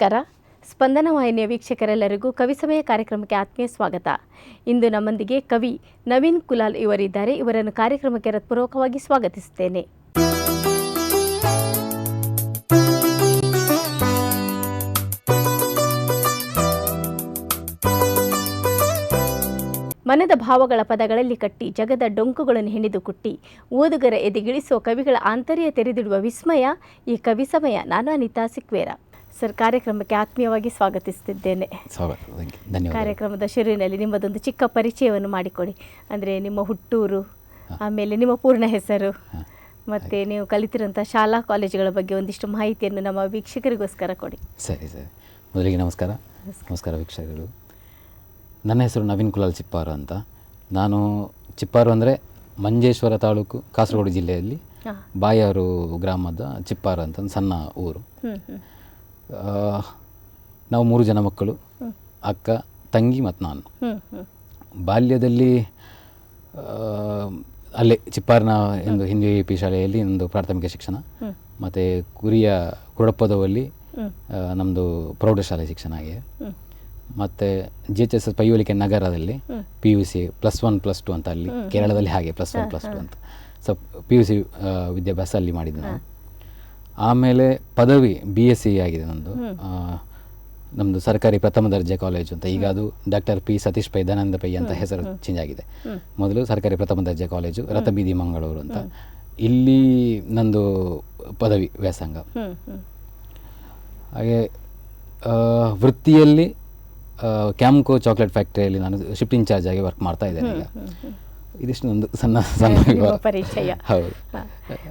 ನಮಸ್ಕಾರ. ಸ್ಪಂದನ ವಾಹಿನಿಯ ವೀಕ್ಷಕರೆಲ್ಲರಿಗೂ ಕವಿ ಸಮಯ ಕಾರ್ಯಕ್ರಮಕ್ಕೆ ಆತ್ಮೀಯ ಸ್ವಾಗತ. ಇಂದು ನಮ್ಮೊಂದಿಗೆ ಕವಿ ನವೀನ್ ಕುಲಾಲ್ ಇವರಿದ್ದಾರೆ. ಇವರನ್ನು ಕಾರ್ಯಕ್ರಮಕ್ಕೆ ಹೃತ್ಪೂರ್ವಕವಾಗಿ ಸ್ವಾಗತಿಸುತ್ತೇನೆ. ಮನದ ಭಾವಗಳ ಪದಗಳಲ್ಲಿ ಕಟ್ಟಿ ಜಗದ ಡೊಂಕುಗಳನ್ನು ಹೆಣೆದು ಕುಟ್ಟಿ ಓದುಗರ ಎದೆಗಿಳಿಸುವ ಕವಿಗಳ ಆಂತರ್ಯ ತೆರೆದಿಡುವ ವಿಸ್ಮಯ ಈ ಕವಿ ಸಮಯ. ನಾನು ಅನಿತಾ ಸಿಕ್ವೇರ. ಸರ್ ಕಾರ್ಯಕ್ರಮಕ್ಕೆ ಆತ್ಮೀಯವಾಗಿ ಸ್ವಾಗತಿಸುತ್ತಿದ್ದೇನೆ. ಸ್ವಾಗತ ಥ್ಯಾಂಕ್ ಯು ಧನ್ಯವಾದ ಕಾರ್ಯಕ್ರಮದ ಶುರುವಿನಲ್ಲಿ ನಿಮ್ಮದೊಂದು ಚಿಕ್ಕ ಪರಿಚಯವನ್ನು ಮಾಡಿಕೊಡಿ. ಅಂದರೆ ನಿಮ್ಮ ಹುಟ್ಟೂರು ಆಮೇಲೆ ನಿಮ್ಮ ಪೂರ್ಣ ಹೆಸರು ಮತ್ತು ನೀವು ಕಲಿತಿರುವಂಥ ಶಾಲಾ ಕಾಲೇಜುಗಳ ಬಗ್ಗೆ ಒಂದಿಷ್ಟು ಮಾಹಿತಿಯನ್ನು ನಮ್ಮ ವೀಕ್ಷಕರಿಗೋಸ್ಕರ ಕೊಡಿ. ಸರಿ ಸರಿ. ಮೊದಲಿಗೆ ನಮಸ್ಕಾರ. ನಮಸ್ಕಾರ. ವೀಕ್ಷಕರು ನನ್ನ ಹೆಸರು ನವೀನ್ ಕುಲಾಲ್ ಚಿಪ್ಪಾರು ಅಂತ. ನಾನು ಚಿಪ್ಪಾರು ಅಂದರೆ ಮಂಜೇಶ್ವರ ತಾಲೂಕು ಕಾಸರಗೋಡು ಜಿಲ್ಲೆಯಲ್ಲಿ ಬಾಯಾರು ಗ್ರಾಮದ ಚಿಪ್ಪಾರು ಅಂತ ಒಂದು ಸಣ್ಣ ಊರು. ನಾವು ಮೂರು ಜನ ಮಕ್ಕಳು, ಅಕ್ಕ, ತಂಗಿ ಮತ್ತು ನಾನು ಬಾಲ್ಯದಲ್ಲಿ ಅಲ್ಲೇ ಚಿಪ್ಪಾರ್ನ ಒಂದು ಹಿಂದಿ ಪಿ ಶಾಲೆಯಲ್ಲಿ ಒಂದು ಪ್ರಾಥಮಿಕ ಶಿಕ್ಷಣ. ಮತ್ತು ಕುರಿಯ ಕುಡಪದವಲ್ಲಿ ಹ್ಮ್. ನಮ್ಮದು ಪ್ರೌಢಶಾಲೆ ಶಿಕ್ಷಣ ಆಗಿದೆ ಮತ್ತು ಜಿ ಎಚ್ ಎಸ್ ಎಸ್ ಪೈಯೋಲಿಕೆ ನಗರದಲ್ಲಿ P U C plus one plus two ಅಂತ ಅಲ್ಲಿ, ಕೇರಳದಲ್ಲಿ ಹಾಗೆ ಪ್ಲಸ್ ಒನ್ ಪ್ಲಸ್ ಟು ಅಂತ ಸೊ ಪಿ ಯು ಸಿ ವಿದ್ಯಾಭ್ಯಾಸ ಅಲ್ಲಿ ಮಾಡಿದ್ದು ನಾವು ಆಮೇಲೆ ಪದವಿ ಬಿ ಎಸ್ ಸಿ ಆಗಿದೆ ನಂದು. ನಮ್ಮದು ಸರ್ಕಾರಿ ಪ್ರಥಮ ದರ್ಜೆ ಕಾಲೇಜು ಅಂತ. ಈಗ ಅದು ಡಾಕ್ಟರ್ ಪಿ ಸತೀಶ್ ಪೈ ದಾನಂದ ಪೈ ಅಂತ ಹೆಸರು ಚೇಂಜ್ ಆಗಿದೆ. ಮೊದಲು ಸರ್ಕಾರಿ ಪ್ರಥಮ ದರ್ಜೆ ಕಾಲೇಜು ರಥಬೀದಿ ಮಂಗಳೂರು ಅಂತ. ಇಲ್ಲಿ ನಂದು ಪದವಿ ವ್ಯಾಸಂಗ. ಹಾಗೆ ವೃತ್ತಿಯಲ್ಲಿ ಕ್ಯಾಂಕೋ ಕ್ಯಾಮ್ಕೋ ಚಾಕ್ಲೇಟ್ ಫ್ಯಾಕ್ಟರಿಯಲ್ಲಿ ನಾನು ಶಿಫ್ಟ್ ಇನ್ಚಾರ್ಜ್ ಆಗಿ ವರ್ಕ್ ಮಾಡ್ತಾ ಇದ್ದೇನೆ ಈಗ. ಇದಿಷ್ಟು ಒಂದು ಸಣ್ಣ ಸಣ್ಣ ಪರಿಚಯ. ಹೌದು.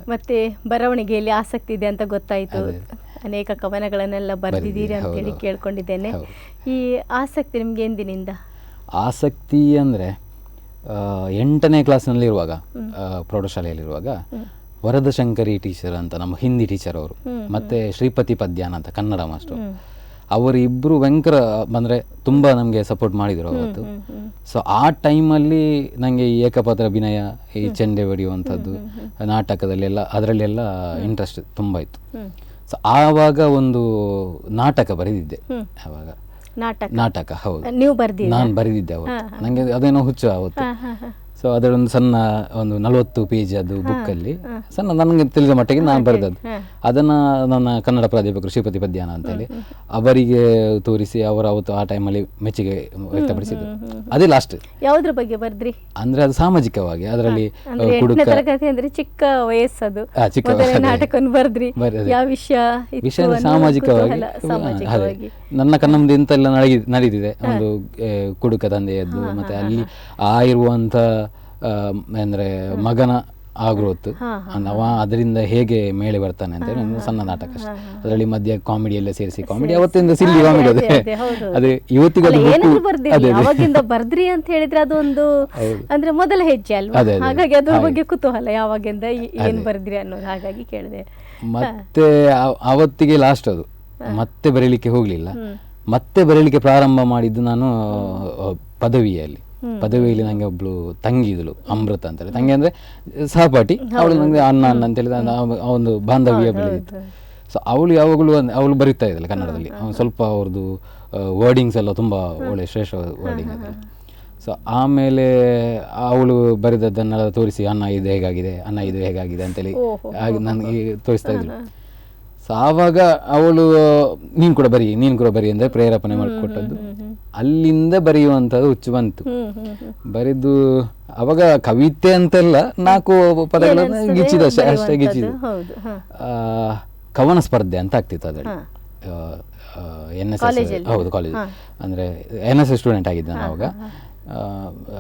ಮತ್ತೆ ಬರವಣಿಗೆಯಲ್ಲಿ ಆಸಕ್ತಿ ಇದೆ ಅಂತ ಗೊತ್ತಾಯಿತು. ಅನೇಕ ಕವನಗಳನ್ನೆಲ್ಲ ಬರೆದಿದ್ದೀರಿ ಅಂತ ಹೇಳಿ ಹೌದು. ಕೇಳ್ಕೊಂಡಿದ್ದೇನೆ. ಈ ಆಸಕ್ತಿ ನಿಮ್ಗೆ ಎಂದಿನಿಂದ? ಆಸಕ್ತಿ ಅಂದರೆ ಎಂಟನೇ ಕ್ಲಾಸ್ನಲ್ಲಿರುವಾಗ ಪ್ರೌಢಶಾಲೆಯಲ್ಲಿರುವಾಗ ವರದಶಂಕರಿ ಟೀಚರ್ ಅಂತ ನಮ್ಮ ಹಿಂದಿ ಟೀಚರ್ ಅವರು ಮತ್ತೆ ಶ್ರೀಪತಿ ಪದ್ಯಾನ ಅಂತ ಕನ್ನಡ ಮಾಸ್ಟರ್. ಅವರಿಬ್ಬರು ಭಯಂಕರ ಅಂದರೆ ತುಂಬ ನಮಗೆ ಸಪೋರ್ಟ್ ಮಾಡಿದರು ಅವತ್ತು. ಸೊ ಆ ಟೈಮಲ್ಲಿ ನನಗೆ ಈ ಏಕಪಾತ್ರ ಅಭಿನಯ ಈ ಚೆಂಡೆ ಹೊಡೆಯುವಂಥದ್ದು ನಾಟಕದಲ್ಲೆಲ್ಲ ಅದರಲ್ಲೆಲ್ಲ ಇಂಟ್ರೆಸ್ಟ್ ತುಂಬ ಇತ್ತು. ಸೊ ಆವಾಗ ಒಂದು ನಾಟಕ ಬರೆದಿದ್ದೆ ಆವಾಗ. ನಾಟಕ. ನಾಟಕ ಹೌದು. ನೀವು ನಾನು ಬರೆದಿದ್ದೆ ಅವತ್ತು. ನನಗೆ ಅದೇನೋ ಹುಚ್ಚು ಅವತ್ತು. ಸೊ ಅದರೊಂದು ಸಣ್ಣ ಒಂದು ನಲವತ್ತು ಪೇಜ್ ಅದು ಬುಕ್ಕಲ್ಲಿ ಸಣ್ಣ ನನಗೆ ತಿಳಿದ ಮಟ್ಟಿಗೆ ನಾನು ಬರೆದದ್ದು. ಅದನ್ನು ನನ್ನ ಕನ್ನಡ ಪ್ರಾಧ್ಯಾಪಕರು ಶ್ರೀಪತಿ ಪದ್ಯಾನ ಅಂತೇಳಿ ಅವರಿಗೆ ತೋರಿಸಿ ಅವರು ಅವತ್ತು ಆ ಟೈಮಲ್ಲಿ ಮೆಚ್ಚುಗೆ ವ್ಯಕ್ತಪಡಿಸಿದ್ರು ಅದೇ ಲಾಸ್ಟ್ ಯಾವುದ್ರ ಬಗ್ಗೆ ಬರ್ದ್ರಿ? ಅಂದ್ರೆ ಅದು ಸಾಮಾಜಿಕವಾಗಿ ಅದರಲ್ಲಿ ಅಂದ್ರೆ ಎಂಟನೇ ತರಗತಿ ಅಂದ್ರೆ ಚಿಕ್ಕ ವಯಸ್ಸದು. ಚಿಕ್ಕ ನಾಟಕವನ್ನು ಬರ್ದ್ರಿ. ಯಾವ ವಿಷಯ ವಿಷಯ ಸಾಮಾಜಿಕವಾಗಿ ನನ್ನ ಕಣ್ಣ ಮುಂದೆ ಎಂತೆಲ್ಲ ನಡಗಿ ನಡೀತಿದೆ ಒಂದು ಕುಡುಕ ತಂದೆಯದ್ದು ಮತ್ತೆ ಅಲ್ಲಿ ಆ ಇರುವಂತ ಅಂದ್ರೆ ಮಗನ ಆಗ್ರೋತ್. ಅವ ಅದರಿಂದ ಹೇಗೆ ಮೇಲೆ ಬರ್ತಾನೆ ಅಂತ ಹೇಳಿ ಒಂದು ಸಣ್ಣ ನಾಟಕ ಅಷ್ಟೇ. ಅದರಲ್ಲಿ ಮಧ್ಯ ಕಾಮಿಡಿ ಎಲ್ಲ ಸೇರಿಸಿ ಕಾಮಿಡಿ ಅವತ್ತಿಂದ ಸಿಲ್ಲಿ ಕಾಮಿಡಿ ಅದೇ ಅದೇ. ಇವತ್ತಿಗೂ ಅದು ಬರ್ದಿರಿ. ಅಂತ ಹೇಳಿದ್ರೆ ಅದೊಂದು ಅಂದ್ರೆ ಮೊದಲ ಹೆಜ್ಜೆ ಅಲ್ವಾ. ಹಾಗಾಗಿ ಅದ್ರ ಬಗ್ಗೆ ಕುತೂಹಲ ಯಾವಾಗಿಂದ ಏನ್ ಬರ್ದ್ರಿ ಅನ್ನೋದು ಹಾಗಾಗಿ ಕೇಳಿದೆ. ಮತ್ತೆ ಅವತ್ತಿಗೆ ಲಾಸ್ಟ್ ಅದು. ಮತ್ತೆ ಬರೀಲಿಕ್ಕೆ ಹೋಗ್ಲಿಲ್ಲ. ಮತ್ತೆ ಬರೀಲಿಕ್ಕೆ ಪ್ರಾರಂಭ ಮಾಡಿದ್ದು ನಾನು ಪದವಿಯಲ್ಲಿ. ಪದವಿಯಲ್ಲಿ ನಂಗೆ ಒಬ್ಳು ತಂಗಿ ಇದ್ಲು ಅಮೃತ ಅಂತೇಳಿ. ತಂಗಿ ಅಂದ್ರೆ ಸಹಪಾಠಿ. ಅವಳು ನಂಗೆ ಅಣ್ಣ ಅಣ್ಣ ಅಂತ ಹೇಳಿದ ಆ- ಒಂದು ಬಾಂಧವ್ಯ ಬೆಳೆದಿತ್ತು. ಸೊ ಅವಳು ಯಾವಾಗಲೂ ಅವಳು ಬರೀತಾ ಇದ್ದಾಳೆ ಕನ್ನಡದಲ್ಲಿ. ಅವ್ನು ಸ್ವಲ್ಪ ಅವ್ರದ್ದು ವರ್ಡಿಂಗ್ಸ್ ಎಲ್ಲ ತುಂಬ ಒಳ್ಳೆ ಶ್ರೇಷ್ಠ ವರ್ಡಿಂಗ್ ಅದೆಲ್ಲ ಸೊ ಆಮೇಲೆ ಅವಳು ಬರೆದದ್ದನ್ನೆಲ್ಲ ತೋರಿಸಿ ಅನ್ನ ಇದು ಹೇಗಾಗಿದೆ? ಅನ್ನ ಇದು ಹೇಗಾಗಿದೆ? ಅಂತೇಳಿ. ಹಾಗೆ ನನಗೆ ತೋರಿಸ್ತಾ ಇದ್ಳು ಸೊ ಆವಾಗ ಅವಳು ನೀನು ಕೂಡ ಬರಿ ನೀನು ಕೂಡ ಬರಿ ಅಂದರೆ ಪ್ರೇರೇಪಣೆ ಮಾಡಿಕೊಟ್ಟದ್ದು. ಅಲ್ಲಿಂದ ಬರೆಯುವಂಥದ್ದು ಹುಚ್ಚು ಬಂತು. ಬರೆದು ಅವಾಗ ಕವಿತೆ ಅಂತೆಲ್ಲ ನಾಲ್ಕು ಪದಗಳನ್ನು ಗಿಚ್ಚಿದ ಅಷ್ಟೇ ಗಿಚ್ಚಿದ ಕವನ ಸ್ಪರ್ಧೆ ಅಂತ ಆಗ್ತಿತ್ತು ಅದರಲ್ಲಿ. ಎನ್ ಎಸ್ ಎಸ್ ಹೌದು ಕಾಲೇಜ್. ಅಂದರೆ ಎನ್ ಎಸ್ ಎಸ್ ಸ್ಟೂಡೆಂಟ್ ಆಗಿದ್ದೆ ನಾನು ಅವಾಗ.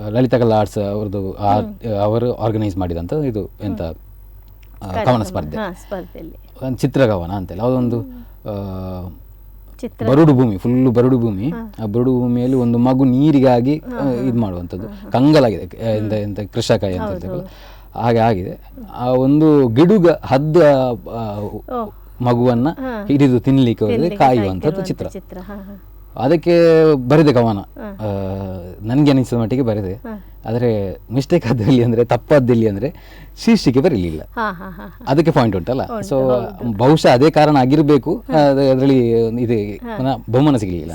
ಲಲಿತಾ ಕಲಾ ಆರ್ಟ್ಸ್ ಅವ್ರದ್ದು ಅವರು ಆರ್ಗನೈಸ್ ಮಾಡಿದಂಥ ಇದು ಎಂತ ಆ, ಕವನ ಸ್ಪರ್ಧೆ. ಸ್ಪರ್ಧೆಯಲ್ಲಿ. ಒಂದು ಚಿತ್ರಗವನ ಅಂತೇಳಿ ಅದೊಂದು ಬರಡು ಭೂಮಿ ಫುಲ್ಲು ಬರಡು ಭೂಮಿ. ಆ ಬರಡು ಭೂಮಿಯಲ್ಲಿ ಒಂದು ಮಗು ನೀರಿಗಾಗಿ ಇದು ಮಾಡುವಂಥದ್ದು ಕಂಗಲಾಗಿದೆ ಎಂತ ಎಂತ ಕೃಷಕ ಅಂತ ಹೇಳ್ತೇವಲ್ಲ. ಹಾಗೆ ಆಗಿದೆ. ಆ ಒಂದು ಗಿಡುಗ ಹದ್ದ ಆ, ಮಗುವನ್ನ ಹಿಡಿದು ತಿನ್ಲಿಕ್ಕೆ ಕಾಯುವಂಥದ್ದು ಚಿತ್ರ. ಅದಕ್ಕೆ ಬರೆದೆ ಕವನ. ನನಗೆ ಅನಿಸಿದ ಮಟ್ಟಿಗೆ ಬರೆದೆ. ಆದರೆ ಮಿಸ್ಟೇಕ್ ಆದಲ್ಲಿ ಅಂದರೆ ತಪ್ಪಾದಲ್ಲಿ ಅಂದರೆ ಶೀರ್ಷಿಕೆ ಬರಲಿಲ್ಲ. ಅದಕ್ಕೆ ಪಾಯಿಂಟ್ ಉಂಟಲ್ಲ? ಸೊ ಬಹುಶಃ ಅದೇ ಕಾರಣ ಆಗಿರಬೇಕು. ಅದರಲ್ಲಿ ಇದು ಬಹುಮಾನ ಸಿಗಲಿಲ್ಲ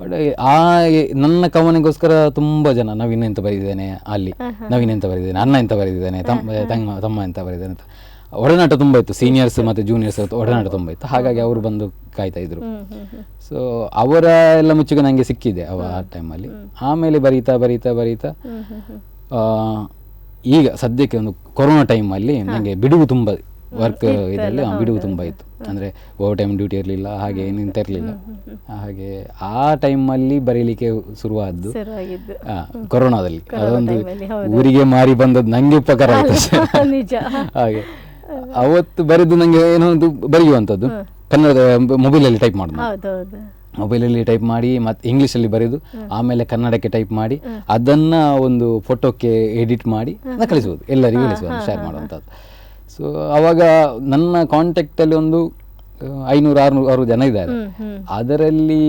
ಬಟ್ ಆ ನನ್ನ ಕವನಗೋಸ್ಕರ ತುಂಬಾ ಜನ ನವೀನ್ ಎಂತ ಬರೆದಿದ್ದೇನೆ ಅಲ್ಲಿ. ನವೀನ್ ಎಂತ ಬರೆದಿದ್ದೇನೆ ಅಣ್ಣ ಎಂತ ಬರೆದಿದ್ದೇನೆ ತಮ್ಮ ತಮ್ಮ ತಮ್ಮ ಎಂತ ಬರೆದಿದ್ದೇನೆ ಅಂತ. ಒಡನಾಟ ತುಂಬ ಇತ್ತು ಸೀನಿಯರ್ಸ್ ಮತ್ತೆ ಜೂನಿಯರ್ಸ್ ಒಡನಾಟ ತುಂಬ ಇತ್ತು. ಹಾಗಾಗಿ ಅವರು ಬಂದು ಕಾಯ್ತಾ ಇದ್ರು. ಸೊ ಅವರ ಎಲ್ಲ ಮುಚ್ಚುಗೆ ನನಗೆ ಸಿಕ್ಕಿದೆ ಅವ ಆ ಟೈಮಲ್ಲಿ ಆಮೇಲೆ ಬರೀತಾ ಬರೀತಾ ಬರೀತಾ ಈಗ ಸದ್ಯಕ್ಕೆ ಒಂದು ಕೊರೋನಾ ಟೈಮಲ್ಲಿ ನನಗೆ ಬಿಡುವು ತುಂಬ ವರ್ಕ್ ಇದರಲ್ಲಿ ಬಿಡುವು ತುಂಬ ಇತ್ತು. ಅಂದರೆ ಓವರ್ ಟೈಮ್ ಡ್ಯೂಟಿ ಇರಲಿಲ್ಲ ಹಾಗೆ ನಿಂತ ಇರಲಿಲ್ಲ. ಹಾಗೆ ಆ ಟೈಮಲ್ಲಿ ಬರೀಲಿಕ್ಕೆ ಶುರುವಾದ್ದು ಕೊರೋನಾದಲ್ಲಿ. ಅದೊಂದು ಊರಿಗೆ ಮಾರಿ ಬಂದದ್ದು ನಂಗೆ ಉಪಕಾರ ಆಯ್ತು. ಹಾಗೆ. ಅವತ್ತು ಬರೆದು ನಂಗೆ ಏನೋ ಒಂದು ಬರೆಯುವಂಥದ್ದು. ಕನ್ನಡದ ಮೊಬೈಲಲ್ಲಿ ಟೈಪ್ ಮಾಡೋದು ಮೊಬೈಲ್ ಹೌದೌದು ಮೊಬೈಲಲ್ಲಿ ಟೈಪ್ ಮಾಡಿ ಮತ್ತೆ ಇಂಗ್ಲೀಷಲ್ಲಿ ಬರೆದು ಆಮೇಲೆ ಕನ್ನಡಕ್ಕೆ ಟೈಪ್ ಮಾಡಿ ಅದನ್ನ ಒಂದು ಫೋಟೋಕ್ಕೆ ಎಡಿಟ್ ಮಾಡಿ ಅದನ್ನ ಕಳಿಸುವುದು. ಎಲ್ಲರಿಗೂ ಕಳಿಸುವುದು ಶೇರ್ ಮಾಡುವಂಥದ್ದು. ಸೊ ಅವಾಗ ನನ್ನ ಕಾಂಟ್ಯಾಕ್ಟಲ್ಲಿ ಒಂದು ಐನೂರು ಆರುನೂರು ಆರು ಜನ ಇದ್ದಾರೆ. ಅದರಲ್ಲಿ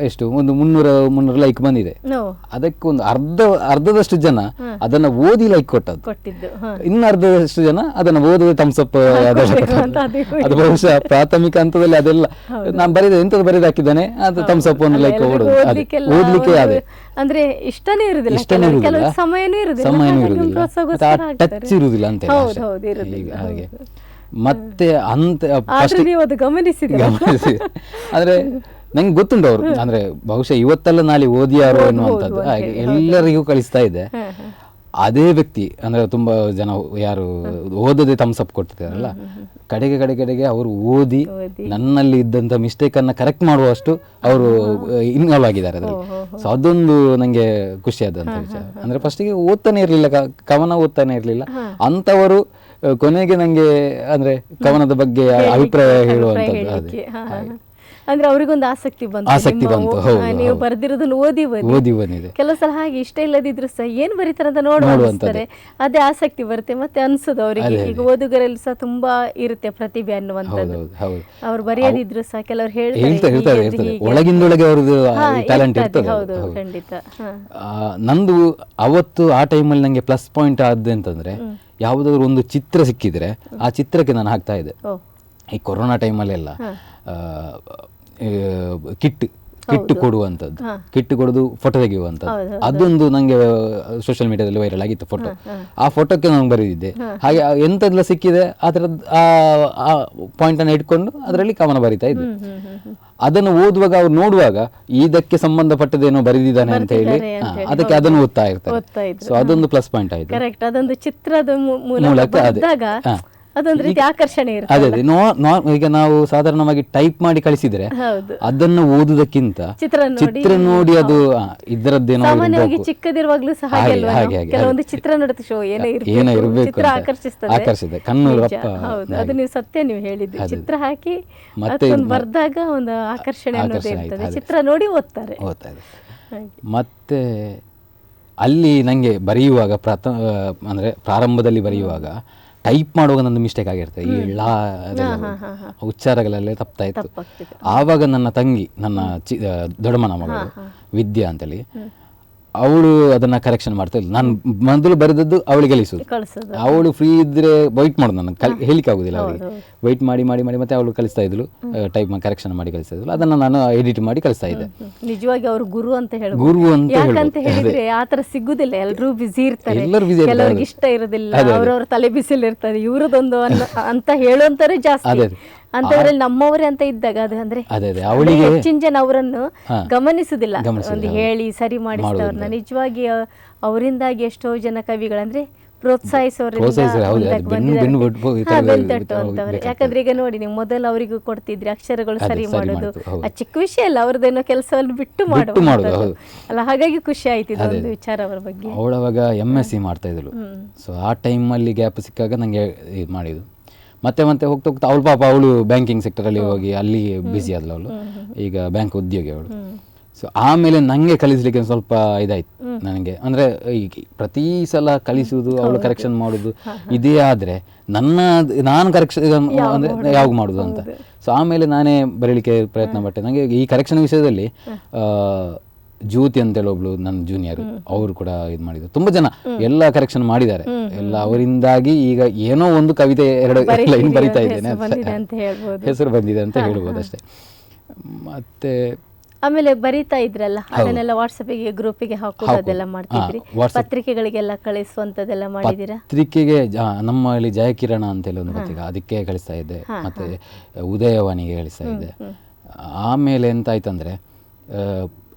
ಎಷ್ಟು ಒಂದು ಮುನ್ನೂರ ಮುನ್ನೂರು ಲೈಕ್ ಬಂದಿದೆ. ಅದಕ್ಕೆ ಒಂದು ಅರ್ಧ ಅರ್ಧದಷ್ಟು ಜನ ಅದನ್ನ ಓದಿ ಲೈಕ್ ಕೊಟ್ಟದ್ದು. ಇನ್ನು ಅರ್ಧದಷ್ಟು ಜನ ಅದನ್ನ ಓದಿ ಥಮ್ಸಪ್ ಅದೇ ಬಹುಶಃ ಪ್ರಾಥಮಿಕ ಹಂತದಲ್ಲಿ ಅದೆಲ್ಲ. ನಾನು ಬರೆದ ಎಂತ ಬರೆದು ಹಾಕಿದ್ದಾನೆ ಅದು ಥಮ್ಸಪ್ ಒಂದು ಲೈಕ್ ಕೊಡೋದು. ಓದ್ಲಿಕ್ಕೆ ಅದೇ. ಅಂದ್ರೆ ಇಷ್ಟನೇ ಇರುದಿಲ್ಲ ಇಷ್ಟನೇ. ಇರುದಿಲ್ಲ. ಸಮಯನೂ ಇರುದಿಲ್ಲ ಸಮಯನೂ ಇರುದಿಲ್ಲ. ಟಚ್ ಇರುದಿಲ್ಲ ಅಂತ ಹಾಗೆ. ಮತ್ತೆ ಅಂತ ಗಮನಿಸಿದೆ ಅಂದ್ರೆ ನಂಗೆ ಗೊತ್ತುಂಟು ಅವರು. ಅಂದ್ರೆ ಬಹುಶಃ ಇವತ್ತೆಲ್ಲ ನಾಳೆ ಓದಿಯಾರು ಎನ್ನುವಂಥದ್ದು. ಹಾಗೆ ಎಲ್ಲರಿಗೂ ಕಳಿಸ್ತಾ ಇದೆ. ಅದೇ ವ್ಯಕ್ತಿ ಅಂದ್ರೆ ತುಂಬಾ ಜನ ಯಾರು ಓದದೆ ತಮ್ಸಪ್ ಕೊಡ್ತಿದ್ದಾರಲ್ಲ ಕಡೆಗೆ ಕಡೆ ಕಡೆಗೆ ಅವರು ಓದಿ. ನನ್ನಲ್ಲಿ ಇದ್ದಂತ ಮಿಸ್ಟೇಕ್ ಅನ್ನ ಕರೆಕ್ಟ್ ಮಾಡುವಷ್ಟು ಅವರು ಇನ್ವಾಲ್ವ್ ಆಗಿದ್ದಾರೆ ಅದರಲ್ಲಿ. ಸೊ ಅದೊಂದು ನಂಗೆ ಖುಷಿ ಆದಂತ ವಿಚಾರ. ಅಂದ್ರೆ ಫಸ್ಟಿಗೆ ಓದ್ತಾನೆ ಇರ್ಲಿಲ್ಲ ಕವನ ಓದ್ತಾನೆ ಇರ್ಲಿಲ್ಲ. ಅಂತವರು ಕೊನೆಗೆ ನಂಗೆ ಅಂದ್ರೆ ಕವನದ ಬಗ್ಗೆ ಅಭಿಪ್ರಾಯ ಹೇಳುವಂತದ್ದು ಅದೇ. ಅಂದ್ರೆ ಅವರಿಗೊಂದು ಆಸಕ್ತಿ ಬಂತು. ಆಸಕ್ತಿ ನಿಮ್ಮ ಬಂತು, ಓ- ಹೌದು, ನೀವು ಹೌದು. ಬರ್ದಿರೋದನ್ನ ಓದಿ ಓದಿ ಓದಿ ಬಂದಿದೆ ಕೆಲವು ಸಲ ಹಾಗೆ ಇಷ್ಟ ಇಲ್ಲದಿದ್ರು ಸಹ ಏನ್ ಬರೀತಾರೆ ಅಂತ ನೋಡುವ ಅಂತಾರೆ ಅನಿಸ್ತಾರೆ. ಅದೇ ಆಸಕ್ತಿ ಬರುತ್ತೆ ಮತ್ತೆ ಅನ್ಸುದು ಅವರಿಗೆ. ಅದೇ, ಈಗ ಓದುಗರಲ್ಲಿ ಸಹ ತುಂಬಾ ಇರುತ್ತೆ ಪ್ರತಿಭೆ ಅನ್ನುವಂಥದ್ದು. ಹೌದೌದು ಹೌದು ಅವ್ರು ಬರೆಯದಿದ್ರು ಸಹ ಕೆಲವರು ಹೇಳ್ತಾ ಹೇಳ್ತಾರೆ ಹೀಗೆ ಇರ್ತದೆ ಹೀಗೆ. ಒಳಗಿಂದೊಳಗೆ ಅವ್ರದ್ದು ಹಾ, ಟ್ಯಾಲೆಂಟ್ ಇರ್ತದೆ, ಇರ್ತದೆ ಹೌದು ಹೌದು. ಖಂಡಿತ. ಹಾ. ಆ, ನಂದು ಅವತ್ತು ಆ ಟೈಮಲ್ಲಿ ನಂಗೆ ಪ್ಲಸ್ ಪಾಯಿಂಟ್ ಆದ್ದು ಅಂತಂದ್ರೆ ಯಾವುದಾದ್ರು ಒಂದು ಚಿತ್ರ ಸಿಕ್ಕಿದ್ರೆ ಆ ಚಿತ್ರಕ್ಕೆ ನಾನು ಹಾಕ್ತಾ ಇದ್ದೆ. ಓ. ಈ ಕೊರೋನಾ ಟೈಮಲ್ಲೆಲ್ಲ ಕಿಟ್ ಕಿಟ್ ಕೊಡುವಂಥದ್ದು ಕಿಟ್ ಕೊಡೋದು ಫೋಟೋ ತೆಗೆಯುವಂಥದ್ದು ಅದೊಂದು ನಂಗೆ ಸೋಷಿಯಲ್ ಮೀಡಿಯಾದಲ್ಲಿ ವೈರಲ್ ಆಗಿತ್ತು ಫೋಟೋ ಆ ಫೋಟೋಕ್ಕೆ ನಾನು ಬರೆದಿದ್ದೆ. ಹಾಗೆ ಎಂಥದ್ದೆಲ್ಲ ಸಿಕ್ಕಿದೆ ಸಿಕ್ಕಿದೆ ಅದರದ್ದು ಆ ಪಾಯಿಂಟ್ ಅನ್ನು ಇಟ್ಕೊಂಡು ಅದರಲ್ಲಿ ಕವನ ಬರಿತಾ ಇದ್ದೆ. ಅದನ್ನು ಓದುವಾಗ ಅವ್ರು ನೋಡುವಾಗ ಇದಕ್ಕೆ ಸಂಬಂಧಪಟ್ಟದೇನೋ ಬರೆದಿದ್ದಾನೆ ಅಂತ ಹೇಳಿ ಅದಕ್ಕೆ ಅದನ್ನು ಓದ್ತಾ ಇರ್ತಾರೆ. ಸೊ ಅದೊಂದು ಪ್ಲಸ್ ಪಾಯಿಂಟ್ ಆಯ್ತು. ಕರೆಕ್ಟ್ ಅದೊಂದು ಚಿತ್ರದ ಮೂಲಕ ಅದೊಂದು ರೀತಿ ಆಕರ್ಷಣೆ ಇರುತ್ತೆ ಅದೇ ಅದೇ ನೋ ಈಗ ನಾವು ಸಾಧಾರಣವಾಗಿ ಟೈಪ್ ಮಾಡಿ ಕಳಿಸಿದ್ರೆ ಹೌದು ಅದನ್ನು ಓದುದಕ್ಕಿಂತ ಚಿತ್ರ ನೋಡಿ ಚಿತ್ರ ನೋಡಿ ಅದು ಆ, ಇದರದ್ದೇನೋ ಸಾಮಾನ್ಯವಾಗಿ ಇರ್ಬೇಕು. ಚಿಕ್ಕದಿರುವಾಗ್ಲೂ ಸಹ ಹಾಗೆ, ಹಾಗೆ ಅಲ್ವಾ ಹಾಗೆ, ನಾವು? ಹಾಗೆ, ಕೆಲವೊಂದು ಚಿತ್ರ ನೋಡುತ್ತೆ ಶೋ ಏನೋ ಏನೋ ಇರ್ಬೇಕು ಇರ್ಬೇಕು ಚಿತ್ರ ಅಂತ. ಆಕರ್ಷಿಸ್ತದೆ ಆಕರ್ಷಿಸ್ತದೆ. ಕಣ್ಣು ನಿಜ, ರಪ್ಪ ಹೌದು ಹಾಗೆ. ಅದು ನೀವು ಸತ್ಯ ನೀವು ಹೇಳಿದ್ದು ಅದೇ. ಚಿತ್ರ ಹಾಕಿ ಮತ್ತೆ ಮ- ಬರ್ದಾಗ ಒಂದು ಆಕರ್ಷಣೆ ಅನ್ನೋದು ಆಕರ್ಷಣೆ ಇರ್ತದೆ. ಚಿತ್ರ ನೋಡಿ ಓದ್ತಾರೆ ಓದ್ತಾ ಇದೆ ಹಾಗೆ. ಮತ್ತೆ ಅಲ್ಲಿ ನನಗೆ ಬರೆಯುವಾಗ ಪ್ರಥ ಅಂದರೆ ಪ್ರಾರಂಭದಲ್ಲಿ ಬರೆಯುವಾಗ ಟೈಪ್ ಮಾಡುವಾಗ ನನ್ನ ಮಿಸ್ಟೇಕ್ ಆಗಿರ್ತದೆ ಈ ಎಲ್ಲ ಉಚ್ಚಾರಗಳಲ್ಲೇ ಉಚ್ಚಾರಗಳೆಲ್ಲ ತಪ್ತಾ ಇತ್ತು. ಆವಾಗ ನನ್ನ ತಂಗಿ ನನ್ನ ಚಿ ದೊಡ್ಡಮ್ಮನ ಮಗಳು ವಿದ್ಯಾ ಅಂತೇಳಿ ಅವಳು ಅದನ್ನ ಕರೆಕ್ಷನ್ ಮಾಡ್ತಾ ಇಲ್ಲ. ನಾನು ಮೊದಲು ಬರೆದದ್ದು ಅವಳಿಗೆ ಕಲಿಸೋದು ಕಳ್ಸೋದು. ಅವಳು ಫ್ರೀ ಇದ್ರೆ ವೈಟ್ ಮಾಡೋದು ನನಗೆ ಕಲ್ ಹೇಳಿಕ್ಕೆ ಆಗುದಿಲ್ಲ ಅವಳಿಗೆ. ವೈಟ್ ಮಾಡಿ ಮಾಡಿ ಮಾಡಿ ಮತ್ತೆ ಅವಳು ಕಲಿಸ್ತಾ ಇದ್ಲು. ಟೈಪ್ ಕರೆಕ್ಷನ್ ಮಾಡಿ ಕಲಿಸ್ತಾ ಇದ್ಲು. ಅದನ್ನ ನಾನು ಎಡಿಟ್ ಮಾಡಿ ಕಲಿಸ್ತಾ ಇದ್ದೆ. ನಿಜವಾಗಿ ಅವ್ರು ಗುರು ಅಂತ ಹೇಳಿ ಗುರು ಅಂತ ಯಾಕಂತ ಆ ಹೇಳಿದ್ರೆ ಆತರ ಸಿಗುದಿಲ್ಲ. ಎಲ್ಲರೂ ಬಿಸಿ ಇರ್ತಾರೆ. ಎಲ್ಲರೂ busy ಇರ್ತಾರೆ, ಕೆಲವ್ರಿಗೆ ಇಷ್ಟ ಇರೋದಿಲ್ಲ. ಅವ್ರವ್ರ ತಲೆ ಬಿಸಿಲಿರ್ತಾರೆ ಇವ್ರದೊಂದು ಅನ್ನೋ- ಅಂತ ಹೇಳುವಂತಾರೆ ಜಾಸ್ತಿ. ಅದೇ, ಅದೇ. ಅಂತದ್ರಲ್ಲಿ ನಮ್ಮವರೇ ಅಂತ ಇದ್ದಾಗ ಅದು ಅಂದ್ರೆ ಅದೇ ಅದೇ ಅವಳಿಗೆ ಹೆಚ್ಚಿನ ಜನ ಅವರನ್ನು. ಗಮನಿಸುದಿಲ್ಲ. ಒಂದು ಹೇಳಿ ಸರಿ ಮಾಡಿಸಿದವ್ರನ್ನ. ನಿಜವಾಗಿ ಅವರಿಂದಾಗಿ ಎಷ್ಟೋ ಜನ ಕವಿಗಳಂದ್ರೆ ಅಂತವ್ರೆ. ಯಾಕಂದ್ರೆ ಈಗ ನೋಡಿ ನೀವು ಮೊದಲು ಅವರಿಗೂ ಕೊಡ್ತಿದ್ರಿ ಅಕ್ಷರಗಳು ಸರಿ ಮಾಡೋದು. ಆ ಚಿಕ್ಕ ವಿಷಯ ಅಲ್ಲ ಅವ್ರದ್ದೇನೋ ಕೆಲಸವನ್ನು ಬಿಟ್ಟು ಬಿಟ್ಟು ಮಾಡೋದು, ಅಲ್ಲ ಹಾಗಾಗಿ ಖುಷಿ ಆಯ್ತು ಒಂದು ವಿಚಾರ ಅವರ ಬಗ್ಗೆ. ಅವಳವಾಗ ಎಂ ಎಸ್ ಸಿ ಮಾಡ್ತಾ ಇದ್ಲು ಸೊ ಆ ಟೈಮಲ್ಲಿ ಗ್ಯಾಪ್ ಸಿಕ್ಕಾಗ ನಂಗೆ ಇದು ಮಾಡಿದ್ದು. ಮತ್ತೆ ಮತ್ತೆ ಹೋಗ್ತಾ ಹೋಗ್ತಾ ಅವಳು ಪಾಪ ಅವಳು ಬ್ಯಾಂಕಿಂಗ್ ಸೆಕ್ಟರಲ್ಲಿ ಹೋಗಿ ಅಲ್ಲಿ ಬ್ಯುಸಿ ಆದ್ಲು ಅವಳು. ಈಗ ಬ್ಯಾಂಕ್ ಉದ್ಯೋಗಿ ಅವಳು. ಸೊ ಆಮೇಲೆ ನನಗೆ ಕಲಿಸ್ಲಿಕ್ಕೆ ಒಂದ್ ಸ್ವಲ್ಪ ಇದಾಯ್ತು ನನಗೆ. ಅಂದ್ರೆ ಈಗ ಪ್ರತಿ ಸಲ ಕಲಿಸುವುದು ಅವಳು ಕರೆಕ್ಷನ್ ಮಾಡುದು ಇದೇ ಆದ್ರೆ ನನ್ನ ನಾನು ಕರೆಕ್ಷನ್ ಅಂದ್ರೆ ಯಾವಾಗ ಮಾಡುದು ಅಂತ. ಸೊ ಆಮೇಲೆ ನಾನೇ ಬರೀಲಿಕ್ಕೆ ಪ್ರಯತ್ನ ಪಟ್ಟೆ. ನನಗೆ ಈ ಕರೆಕ್ಷನ್ ವಿಷಯದಲ್ಲಿ ಆ, ಜ್ಯೋತಿ ಅಂತೇಳಿ ಒಬ್ಳು ನನ್ನ ಜೂನಿಯರ್ ಅವರು ಕೂಡ ಇದು ಮಾಡಿದ್ರು. ತುಂಬಾ ಜನ ಎಲ್ಲ ಕರೆಕ್ಷನ್ ಮಾಡಿದ್ದಾರೆ. ಎಲ್ಲ ಅವರಿಂದಾಗಿ ಈಗ ಏನೋ ಒಂದು ಕವಿತೆ ಎರಡು ಲೈನ್ ಬರಿತಾ ಇದ್ದೇನೆ ಹೆಸರು ಬಂದಿದೆ ಅಂತ ಹೇಳ್ಬೋದು ಅಷ್ಟೇ. ಮತ್ತೆ ಆಮೇಲೆ ಬರಿತಾ ಇದ್ರಲ್ಲ ಅದನ್ನೆಲ್ಲ ವಾಟ್ಸಪ್ಪಿಗೆ ಗ್ರೂಪಿಗೆ ಹಾಕೋದು ಅದೆಲ್ಲ ಮಾಡ್ತಿದ್ರಿ? ಪತ್ರಿಕೆಗಳಿಗೆಲ್ಲ ಕಳಿಸುವಂತದ್ದೆಲ್ಲ ಮಾಡಿದೀರಾ ಪತ್ರಿಕೆಗೆ ಜ- ನಮ್ಮಲ್ಲಿ ಜಯಕಿರಣ ಅಂತ ಹೇಳಿ ಒಂದು ಪತ್ರಿಕೆ ಅದಕ್ಕೆ ಕಳಿಸ್ತಾ ಇದ್ದೆ. ಮತ್ತೆ ಉದಯವಾಣಿಗೆ ಕಳಿಸ್ತಾ ಇದ್ದೆ. ಆಮೇಲೆ ಎಂತಾಯ್ತಂದ್ರೆ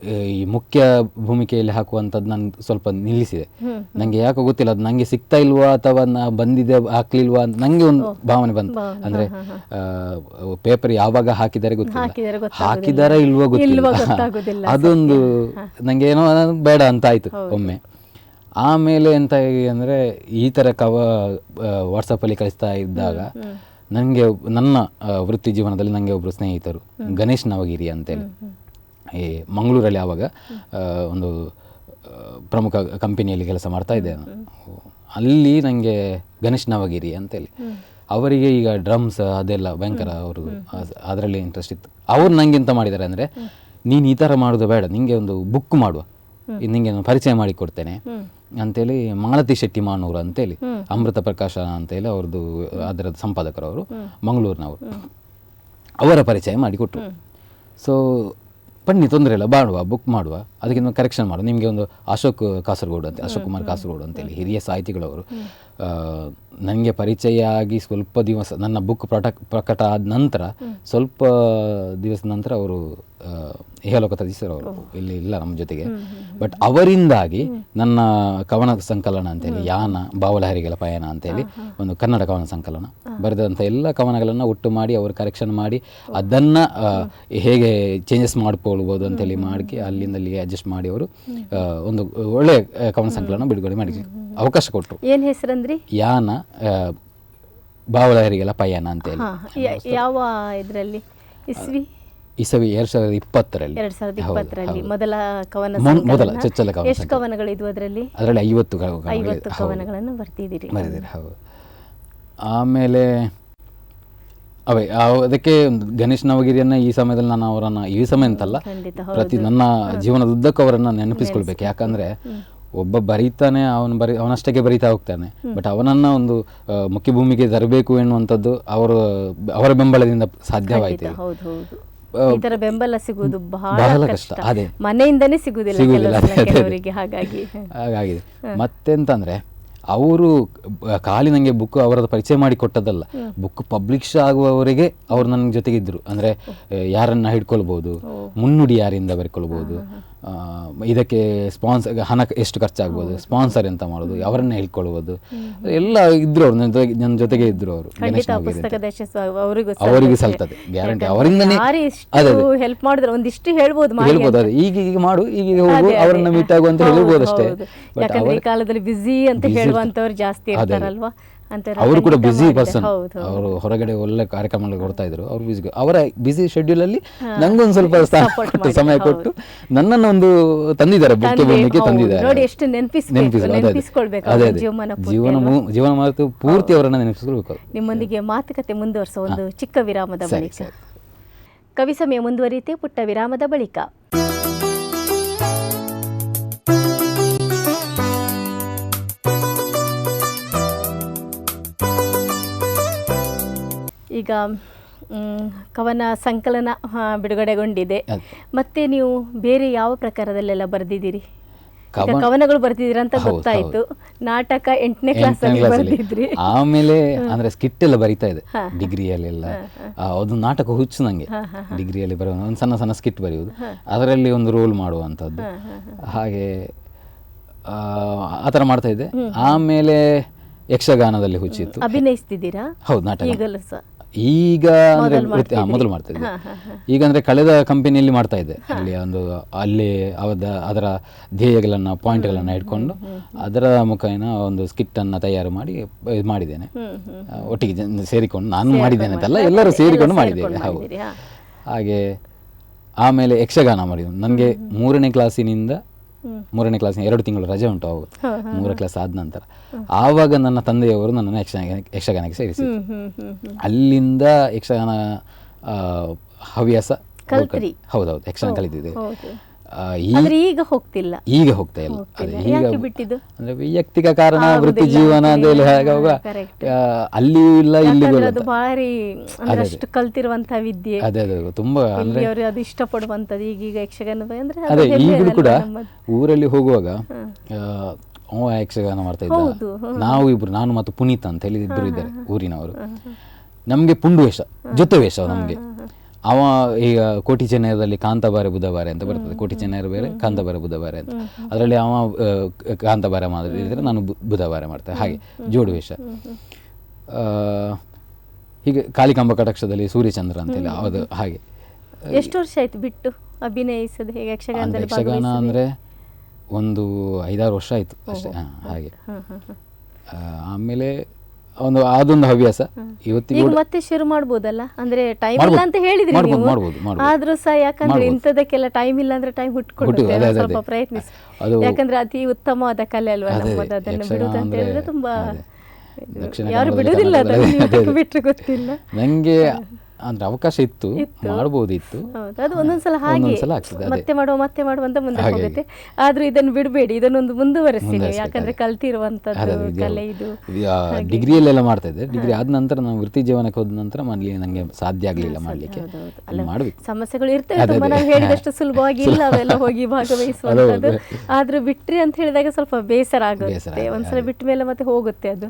ಈ ಮುಖ್ಯ ಭೂಮಿಕೆಯಲ್ಲಿ ಹಾಕುವಂಥದ್ದು ನಾನು ಸ್ವಲ್ಪ ನಿಲ್ಲಿಸಿದೆ. ನಂಗೆ ಯಾಕೋ ಗೊತ್ತಿಲ್ಲ ಅದು ನಂಗೆ ಸಿಗ್ತಾ ಇಲ್ವಾ ಅಥವಾ ನಾ ಬಂದಿದೆ ಹಾಕ್ಲಿಲ್ವಾ ಅಂತ ನಂಗೆ ಒಂದು ಭಾವನೆ ಬಂತು. ಅಂದ್ರೆ ಪೇಪರ್ ಯಾವಾಗ ಹಾಕಿದ್ದಾರೆ ಗೊತ್ತಿಲ್ಲ. ಹಾಕಿದಾರ ಇಲ್ವೋ ಗೊತ್ತಿಲ್ಲ. ಅದೊಂದು ನಂಗೆ ಏನೋ ಬೇಡ ಅಂತ ಆಯ್ತು ಒಮ್ಮೆ. ಆಮೇಲೆ ಎಂತ ಅಂದರೆ ಅಂದ್ರೆ ಈ ತರ ಕವ ವಾಟ್ಸಪ್ಪಲ್ಲಿ ಕಳಿಸ್ತಾ ಇದ್ದಾಗ ನನಗೆ ನನ್ನ ವೃತ್ತಿ ಜೀವನದಲ್ಲಿ ನನಗೆ ಒಬ್ಬರು ಸ್ನೇಹಿತರು ಗಣೇಶ್ ನವಗಿರಿ ಅಂತೇಳಿ. ಈ ಮಂಗಳೂರಲ್ಲಿ ಆವಾಗ ಒಂದು ಪ್ರಮುಖ ಕಂಪನಿಯಲ್ಲಿ ಕೆಲಸ ಮಾಡ್ತಾ ಇದ್ದೆ ಅಲ್ಲಿ ನನಗೆ ಗಣೇಶ್ ನವಗಿರಿ ಅಂತೇಳಿ. ಅವರಿಗೆ ಈಗ ಡ್ರಮ್ಸ್, ಅದೆಲ್ಲ ಭಯಂಕರ ಅವರು ಅದರಲ್ಲಿ ಇಂಟ್ರೆಸ್ಟ್ ಇತ್ತು. ಅವ್ರು ನಂಗೆ ಎಂತ ಮಾಡಿದ್ದಾರೆ ಅಂದರೆ, ನೀನು ಈ ಥರ ಮಾಡೋದು ಬೇಡ, ನಿಂಗೆ ಒಂದು ಬುಕ್ ಮಾಡುವ. ನಿಂಗೆ ನಾನು ಪರಿಚಯ ಮಾಡಿ ಕೊಡ್ತೇನೆ ಅಂತೇಳಿ ಮಾಲತಿ ಶೆಟ್ಟಿ ಮಾನೂರು ಅಂತೇಳಿ, ಅಮೃತ ಪ್ರಕಾಶ ಅಂತೇಳಿ ಅವ್ರದ್ದು ಅದರ ಸಂಪಾದಕರು ಅವರು, ಮಂಗಳೂರಿನವರು. ಅವರ ಪರಿಚಯ ಮಾಡಿಕೊಟ್ರು ಸೊ ಬನ್ನಿ ತೊಂದರೆ ಇಲ್ಲ ಮಾಡುವ ಬುಕ್ ಮಾಡುವ. ಅದಕ್ಕೆ ಒಂದು ಕರೆಕ್ಷನ್ ಮಾಡುವ. ನಿಮಗೆ ಒಂದು ಅಶೋಕ್ ಕಾಸರಗೋಡು ಅಂತ ಅಶೋಕ್ ಕುಮಾರ್ ಕಾಸರಗೋಡು ಅಂತೇಳಿ ಹಿರಿಯ ಸಾಹಿತಿಗಳವರು. ನನಗೆ ಪರಿಚಯ ಆಗಿ ಸ್ವಲ್ಪ ದಿವಸ ನನ್ನ ಬುಕ್ ಪ್ರಟಕ್ ಪ್ರಕಟ ಆದ ನಂತರ ಸ್ವಲ್ಪ ದಿವಸ ನಂತರ ಅವರು ಇಹಲೋಕ ಅವರು ಇಲ್ಲಿ ಇಲ್ಲ ನಮ್ಮ ಜೊತೆಗೆ. ಬಟ್ ಅವರಿಂದಾಗಿ ನನ್ನ ಕವನ ಸಂಕಲನ ಅಂತೇಳಿ ಯಾನ ಬಾವಲಹರಿಗಳ ಪಯಣ ಅಂತೇಳಿ ಒಂದು ಕನ್ನಡ ಕವನ ಸಂಕಲನ. ಬರೆದಂಥ ಎಲ್ಲ ಕವನಗಳನ್ನು ಒಟ್ಟು ಮಾಡಿ ಅವರು ಕರೆಕ್ಷನ್ ಮಾಡಿ ಅದನ್ನು ಹೇಗೆ ಚೇಂಜಸ್ ಮಾಡ್ಕೊಳ್ಬೋದು ಅಂತೇಳಿ ಮಾಡಿ ಅಲ್ಲಿಂದ ಅಲ್ಲಿಗೆ ಅಡ್ಜಸ್ಟ್ ಮಾಡಿ ಅವರು ಒಂದು ಒಳ್ಳೆ ಕವನ ಸಂಕಲನ ಬಿಡುಗಡೆ ಮಾಡಿ ಅವಕಾಶ ಕೊಟ್ಟರು ಏನು ಹೆಸರಂದ್ರಿ? ಯಾನ ಬಾವಲಹರಿಗಳ ಪಯಣ ಅಂತೇಳಿ. ಯಾವ ಇದರಲ್ಲಿ? ಇಸ್ವಿ? ಇಸವಿ ಎರಡ್ ಸಾವಿರದ ಇಪ್ಪತ್ತರಲ್ಲಿ. ಎರಡ್ ಸಾವಿರದ ಇಪ್ಪತ್ತರಲ್ಲಿ ಮೊದಲ ಕವನ. ಚೊಚ್ಚಲ ಕವನ ಎಷ್ಟು ಕವನಗಳು ಇದ್ವು ಅದರಲ್ಲಿ? ಅದರಲ್ಲಿ ಐವತ್ತು. ಕವನಗಳನ್ನು ಬರ್ತಿದ್ದೀರಿ ಬರೆದಿರಿ ಹೌದು. ಆಮೇಲೆ ಅವೇ ಅದಕ್ಕೆ ಒಂದು ಗಣೇಶ್ ನವಗಿರಿಯನ್ನ ಈ ಸಮಯದಲ್ಲಿ ನಾನು ಅವರನ್ನ ಈ ಸಮಯ ಅಂತಲ್ಲ ಪ್ರತಿ ನನ್ನ ಜೀವನದ ಉದ್ದಕ್ಕೂ ಅವರನ್ನ ನೆನಪಿಸ್ಕೊಳ್ಬೇಕು. ಯಾಕಂದ್ರೆ ಒಬ್ಬ ಬರೀತಾನೆ ಅವನು ಬರಿ ಅವನಷ್ಟಕ್ಕೆ ಬರೀತಾ ಹೋಗ್ತಾನೆ. ಬಟ್ ಅವನನ್ನ ಒಂದು ಮುಖ್ಯ ಭೂಮಿಗೆ ತರಬೇಕು ಎನ್ನುವಂಥದ್ದು ಅವರು ಅವರ ಬೆಂಬಲದಿಂದ ಸಾಧ್ಯವಾಯಿತು ಈ ತರ ಬೆಂಬಲ ಸಿಗುವುದು ಬಹಳ ಕಷ್ಟ. ಅದೇ. ಮನೆಯಿಂದನೇ ಸಿಗುವುದಿಲ್ಲ. ಕೆಲವರಿಗೆ ಹಾಗಾಗಿ. ಹಾಗಾಗಿದೆ. ಮತ್ತೆಂತಂದ್ರೆ ಅವರು ಖಾಲಿ ನನಗೆ ಬುಕ್ ಅವರ ಪರಿಚಯ ಮಾಡಿ ಕೊಟ್ಟದಲ್ಲ ಬುಕ್ ಪಬ್ಲಿಷ್ ಆಗುವವರೆಗೆ ಅವರು ನನ್ನ ಜೊತೆಗೆ ಇದ್ರು ಅಂದ್ರೆ ಯಾರನ್ನ ಹಿಡ್ಕೊಳ್ಬೋದು ಮುನ್ನುಡಿ ಯಾರಿಂದ ಬರ್ಕೊಳ್ಬಹುದು ಆ, ಇದಕ್ಕೆ ಸ್ಪಾನ್ಸರ್ ಹಣ ಎಷ್ಟು ಖರ್ಚಾಗ್ಬೋದು ಸ್ಪಾನ್ಸರ್ ಎಂತ ಮಾಡೋದು ಅವರನ್ನ ಹೇಳ್ಕೊಳ್ಬೋದು. ಎಲ್ಲ ಇದ್ರು ಅವರು ನನ್ನ ಜೊತೆಗೆ ಇದ್ರು ಅವರು. ಅವರಿಗೆ ಸಲ್ತದೆ. ಗ್ಯಾರಂಟಿ ಅವರಿಂದನೇ ಅದೇ ಹೆಲ್ಪ್ ಮಾಡಿದ್ರೆ ಒಂದಿಷ್ಟು ಹೇಳ್ಬೋದು ಹೇಳ್ಬೋದು ಅದೇ. ಈಗ ಈಗ ಮಾಡು ಈಗ ಹೋಗು. ಅವರನ್ನ ಮೀಟ್ ಆಗು ಅಂತ ಹೌದು, ಹೇಳ್ಬೋದು ಅಷ್ಟೇ. ಕಾಲದಲ್ಲಿ ಬಿಸಿ ಅಂತ ಹೇಳುವಂತವ್ರು ಜಾಸ್ತಿ ಇರ್ತಾರಲ್ವಾ? ಅವರು ಕೂಡ ಬ್ಯುಸಿ. ಪರ್ಸನ್. ಅವರು ಹೊರಗಡೆ ಒಳ್ಳೆ ಕಾರ್ಯಕ್ರಮಗಳು ಕೊಡ್ತಾ ಇದ್ರು. ಅವ್ರು ಬ್ಯುಸಿ ಅವರ ಬ್ಯುಸಿ ಶೆಡ್ಯೂಲ್ ಅಲ್ಲಿ ನಂಗೊಂದು ಸ್ವಲ್ಪ ಕೊಟ್ಟು ಸಮಯ ಕೊಟ್ಟು ನನ್ನನ್ನು ಒಂದು ತಂದಿದ್ದಾರೆ. ಬುಕ್ಕೆ ಭೂಮಿಗೆ ತಂದಿದ್ದಾರೆ ಅದೇ ಜೀವನ ಜೀವನ ಮಾತು ಪೂರ್ತಿ ಅವರನ್ನ ನೆನಪಿಸ್ಕೊಳ್ಬೇಕು ನಿಮ್ಮೊಂದಿಗೆ ಮಾತುಕತೆ ಮುಂದುವರಿಸುವ ಒಂದು ಚಿಕ್ಕ ವಿರಾಮದ ಬಳಿಕ. ಕವಿ ಸಮಯ ಮುಂದುವರಿಯುತ್ತೆ ಪುಟ್ಟ ವಿರಾಮದ ಬಳಿಕ. ಈಗ ಕವನ ಸಂಕಲನ ಬಿಡುಗಡೆಗೊಂಡಿದೆ. ಮತ್ತೆ ನೀವು ಬೇರೆ ಯಾವ ಪ್ರಕಾರದಲ್ಲೆಲ್ಲ ಬರೆದಿದ್ದೀರಿ? ಕವನಗಳು ಬರ್ತಿದ್ದೀರಾ ಅಂತ ಗೊತ್ತಾಯ್ತು. ನಾಟಕ ಎಂಟನೇ ಕ್ಲಾಸ್ ಬರ್ತಿದ್ರಿ ಆಮೇಲೆ ಅಂದ್ರೆ ಸ್ಕಿಟ್ ಎಲ್ಲ ಬರಿತಾ ಇದೆ. ಡಿಗ್ರಿಯಲ್ಲೆಲ್ಲ. ಅದು ನಾಟಕ ಹುಚ್ಚು ನಂಗೆ. ಡಿಗ್ರಿಯಲ್ಲಿ ಬರೋ ಒಂದು ಸಣ್ಣ ಸಣ್ಣ ಸ್ಕಿಟ್ ಬರೆಯುವುದು. ಅದರಲ್ಲಿ ಒಂದು ರೋಲ್ ಮಾಡುವಂಥದ್ದು. ಹಾಗೆ ಆ, ಥರ ಮಾಡ್ತಾ ಇದ್ದೆ. ಆಮೇಲೆ ಯಕ್ಷಗಾನದಲ್ಲಿ ಹುಚ್ಚಿತ್ತು. ಅಭಿನಯಿಸ್ತಿದ್ದೀರಾ? ಹೌದು ನಾಟಕ. ಈಗ ಅಂದ್ರೆ ವೃತ್ತಿ- ಹಾ, ಮೊದಲು ಮಾಡ್ತಾ ಇದ್ದೆ ಈಗ ಅಂದ್ರೆ ಕಳೆದ ಕಂಪನಿಯಲ್ಲಿ ಮಾಡ್ತಾ ಇದ್ದೆ. ಅಲ್ಲಿ ಒಂದು ಅಲ್ಲಿ ಅವದ ಅದರ ಧ್ಯೇಯಗಳನ್ನ ಪಾಯಿಂಟ್ಗಳನ್ನ ಇಟ್ಕೊಂಡು ಅದರ ಮುಖೇನ ಒಂದು ಸ್ಕಿಟ್ ಅನ್ನ ತಯಾರು ಮಾಡಿ ಇದು ಮಾಡಿದ್ದೇನೆ. ಆ, ಒಟ್ಟಿಗೆ ಜನ ಸೇರಿಕೊಂಡು ನಾನು ಮಾಡಿದ್ದೇನೆ ಅಂತಲ್ಲ ಎಲ್ಲರೂ ಸೇರಿಕೊಂಡು ಮಾಡಿದ್ದೇವೆ. ಹೌದು. ಮಾಡಿದ್ದೀರಿ, ಹಾ. ಹಾಗೆ ಆಮೇಲೆ ಯಕ್ಷಗಾನ ಮಾಡಿದ್ದು. ನನಗೆ ಮೂರನೇ ಕ್ಲಾಸಿನಿಂದ ಮೂರನೇ ಕ್ಲಾಸ್ ಎರಡು ತಿಂಗಳು ರಜೆ ಉಂಟು ಅವಾಗ. ಮೂರನೇ ಕ್ಲಾಸ್ ಆದ ನಂತರ. ಆವಾಗ ನನ್ನ ತಂದೆಯವರು ನನ್ನನ್ನು ಯಕ್ಷಗಾನ ಯಕ್ಷಗಾನಕ್ಕೆ ಸೇರಿಸಿದ್ರು. ಹ್ಮ್ ಅಲ್ಲಿಂದ ಯಕ್ಷಗಾನ ಆ, ಹವ್ಯಾಸ? ಹೌದೌದು ಯಕ್ಷಗಾನ ಕಲಿತಿದ್ದೆ. ಹೌದು. ಆ, ಈ ಅಂದ್ರೆ ಈಗ ಹೋಗ್ತಿಲ್ಲ. ಈಗ ಹೋಗ್ತಾ ಇಲ್ಲ. ಅದೇ ಬಿಟ್ಟಿದ್ದು? ಅಂದ್ರೆ ವೈಯಕ್ತಿಕ ಕಾರಣ ವೃತ್ತಿ ಜೀವನ ಅಂತ ಅದೆಲ್ಲ ಹೇಳಿ. ಹೇಗಾಗ ಹಾ, ಅಲ್ಲಿಯೂ ಇಲ್ಲ ಇಲ್ಲಿ ಭಾರಿ ಅಷ್ಟು ಕಲ್ತಿರುವಂತ ವಿದ್ಯೆ. ಅದೇ ಅದೇ ತುಂಬಾ ಅಂದ್ರೆ ಅದು ಇಷ್ಟಪಡುವಂತದ್ದು ಈಗೀಗ ಯಕ್ಷಗಾನ ಅಂದ್ರೆ ಅದೇ ಈಗಲೂ ಕೂಡ ಊರಲ್ಲಿ ಹೋಗುವಾಗ ಅವ ಯಕ್ಷಗಾನ ಮಾಡ್ತಾ ಇದ್ದ. ನಾವು ಇಬ್ರು ನಾನು ಮತ್ತು ಪುನೀತ್ ಅಂತ ಹೇಳಿ ಇಬ್ರು ಇದ್ದಾರೆ ಊರಿನವರು. ನಮ್ಗೆ ಪುಂಡು ವೇಷ ಜೊತೆ ವೇಷ ನಮ್ಗೆ. ಅವ ಈಗ ಕೋಟಿ ಚೆನ್ನೈದಲ್ಲಿ ಕಾಂತಬಾರೆ ಬುಧವಾರ ಅಂತ ಬರ್ತದೆ. ಕೋಟಿ ಚೆನ್ನೈರು ಬೇರೆ ಕಾಂತಬಾರೆ ಬುಧವಾರ ಅಂತ. ಅದರಲ್ಲಿ ಅವ ಕಾಂತಬಾರ ಮಾಡಿದ್ರೆ ನಾನು ಬುಧವಾರ ಮಾಡ್ತೇನೆ ಹಾಗೆ ಜೋಡು ವೇಷ. ಹೀಗೆ ಕಾಳಿಕಾಂಬ ಕಟಾಕ್ಷದಲ್ಲಿ ಸೂರ್ಯಚಂದ್ರ ಅಂತೇಳಿ ಅದು ಹಾಗೆ. ಎಷ್ಟು ವರ್ಷ ಆಯ್ತು ಬಿಟ್ಟು ಅಭಿನಯಿಸದೆ ಹೇಗೆ ಯಕ್ಷಗಾನದಲ್ಲಿ ಯಕ್ಷಗಾನ? ಅಂದ್ರೆ ಒಂದು ಐದಾರು ವರ್ಷ ಆಯ್ತು ಅಷ್ಟೇ. ಹಾಗೆ. ಆಮೇಲೆ ಒಂದು ಅದೊಂದು ಹವ್ಯಾಸ ಇವತ್ತಿಗೂ ಈಗ ಮತ್ತೆ ಶುರು ಮಾಡ್ಬೋದಲ್ಲ ಅಂದ್ರೆ ಟೈಮ್ ಇಲ್ಲ ಅಂತ ಹೇಳಿದ್ರಿ ಮಾಡ್ಬೋದು, ನೀವು ಮಾಡ್ಬೋದು, ಮಾಡ್ಬೋದು. ಆದ್ರೂ ಸಹ ಯಾಕಂದ್ರೆ ಮಾಡ್ಬೋದು. ಇಂಥದಕ್ಕೆಲ್ಲ ಟೈಮ್ ಇಲ್ಲ ಅಂದ್ರೆ ಟೈಮ್ ಹುಟ್ಟು, ಅದೇ, ಅದೇ, ಸ್ವಲ್ಪ ಅದೇ. ಪ್ರಯತ್ನಿಸಿ ಅದು- ಯಾಕಂದ್ರೆ ಅತಿ ಉತ್ತಮವಾದ ಕಲೆ ಅಲ್ವಾ ಅದೇ, ನಮ್ಮದು ಅದನ್ನು ಯಕ್ಷಗಾನ ಬಿಡುದು ಅಂತ ಹೇಳಿದ್ರೆ ತುಂಬಾ ಅದೇ. ಇದು ದಕ್ಷಿಣ ಯಾರು ಕನ್ನಡದಲ್ಲಿ ಬಿಡುದಿಲ್ಲ ಅದನ್ನು ಅದೇ, ಅದೇ. ಬಿಟ್ಟರೆ ಗೊತ್ತಿಲ್ಲ ನಂಗೆ ಅಂದ್ರೆ ಅವಕಾಶ ಇತ್ತು ಮಾಡಬಹುದಿತ್ತು ಅದು ಒಂದೊಂದ್ಸಲ ಹಾಗೆ. ಮತ್ತೆ ಮಾಡುವ ಮತ್ತೆ ಮಾಡುವ ಅಂತ ಮುಂದೆ ಹೋಗುತ್ತೆ. ಆದ್ರೂ ಇದನ್ನು ಬಿಡಬೇಡಿ ಇದನ್ನೊಂದು ಮುಂದುವರೆಸಿ ನೀವು. ಯಾಕಂದ್ರೆ ಕಲ್ತಿರುವಂತದ್ದು ಕಲೆ ಇದು. ಡಿಗ್ರಿಯಲ್ಲೆಲ್ಲ ಮಾಡ್ತಾ ಇದ್ದೆ. ಡಿಗ್ರಿ ಆದ ನಂತರ ನಾನು ವೃತ್ತಿ ಜೀವನಕ್ಕೆ ಹೋದ ನಂತರ ಮಾಡ್ಲಿ ನಂಗೆ ಸಾಧ್ಯ ಆಗಲಿಲ್ಲ ಮಾಡ್ಲಿಕ್ಕೆ. ಮಾಡ್ಬೇಕು. ಸಮಸ್ಯೆಗಳು ಇರ್ತವೆ ತುಂಬಾ. ನಾವು ಹೇಳಿದಷ್ಟು ಸುಲಭವಾಗಿ ಇಲ್ಲ ಅವೆಲ್ಲ ಹೋಗಿ ಭಾಗವಹಿಸುವಂತದ್ದು. ಆದ್ರೂ ಬಿಟ್ರಿ ಅಂತ ಹೇಳಿದಾಗ ಸ್ವಲ್ಪ ಬೇಸರ ಆಗುತ್ತೆ. ಒಂದ್ಸಲ ಬಿಟ್ಟ ಮೇಲೆ ಮತ್ತೆ ಹೋಗುತ್ತೆ ಅದು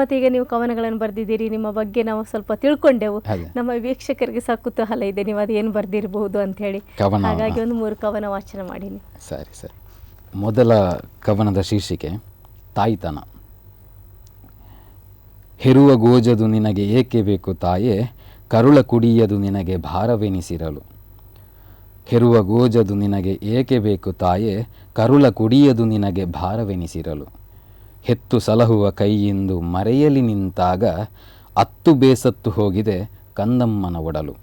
ಮತ್ತೆ ಈಗ ನೀವು ಕವನಗಳನ್ನು ಬರ್ದಿದ್ದೀರಿ ನಿಮ್ಮ ಬಗ್ಗೆ ನಾವು ಸ್ವಲ್ಪ ತಿಳ್ಕೊಂಡೆವು. ನಮ್ಮ ವೀಕ್ಷಕರಿಗೆ ಸಹ ಕುತೂಹಲ ಇದೆ. ನೀವು ಅದೇನು ಬರ್ದಿರಬಹುದು ಅಂತ ಹೇಳಿ ಕವನ ಹಾಗಾಗಿ ಒಂದು ಮೂರು ಕವನ ವಾಚನ ಮಾಡಿ ನೀವು ಸರಿ ಸರಿ. ಮೊದಲ ಕವನದ ಶೀರ್ಷಿಕೆ ತಾಯ್ತನ. ಹೆರುವ ಗೋಜದು ನಿನಗೆ ಏಕೆ ಬೇಕು ತಾಯೇ? ಕರುಳ ಕುಡಿಯದು ನಿನಗೆ ಭಾರವೆನಿಸಿರಲು. ಹೆರುವ ಗೋಜದು ನಿನಗೆ ಏಕೆ ಬೇಕು ತಾಯೇ? ಕರುಳ ಕುಡಿಯದು ನಿನಗೆ ಭಾರವೆನಿಸಿರಲು. ಹೆತ್ತು ಸಲಹುವ ಕೈಯಿಂದು ಮರೆಯಲಿ ನಿಂತಾಗ ಅತ್ತು ಬೇಸತ್ತು ಹೋಗಿದೆ ಕಂದಮ್ಮನ ಒಡಲು.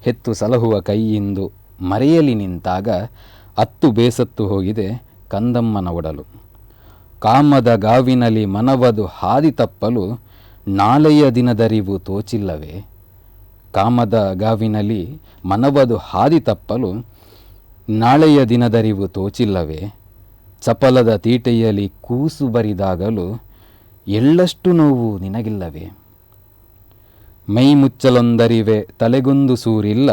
ಹೆತ್ತು ಸಲಹುವ ಕೈಯಿಂದು ಮರೆಯಲಿ ನಿಂತಾಗ ಅತ್ತು ಬೇಸತ್ತು ಹೋಗಿದೆ ಕಂದಮ್ಮನ ಒಡಲು. ಕಾಮದ ಗಾವಿನಲ್ಲಿ ಮನವದು ಹಾದಿ ತಪ್ಪಲು ನಾಳೆಯ ದಿನದರಿವು ತೋಚಿಲ್ಲವೇ. ಕಾಮದ ಗಾವಿನಲ್ಲಿ ಮನವದು ಹಾದಿ ತಪ್ಪಲು ನಾಳೆಯ ದಿನದರಿವು ತೋಚಿಲ್ಲವೇ. ಚಪಲದ ತೀಟೆಯಲ್ಲಿ ಕೂಸು ಬರಿದಾಗಲು ಎಳ್ಳಷ್ಟು ನೋವು ನಿನಗಿಲ್ಲವೇ. ಮೈ ಮುಚ್ಚಲೊಂದರಿವೆ ತಲೆಗೊಂದು ಸೂರಿಲ್ಲ,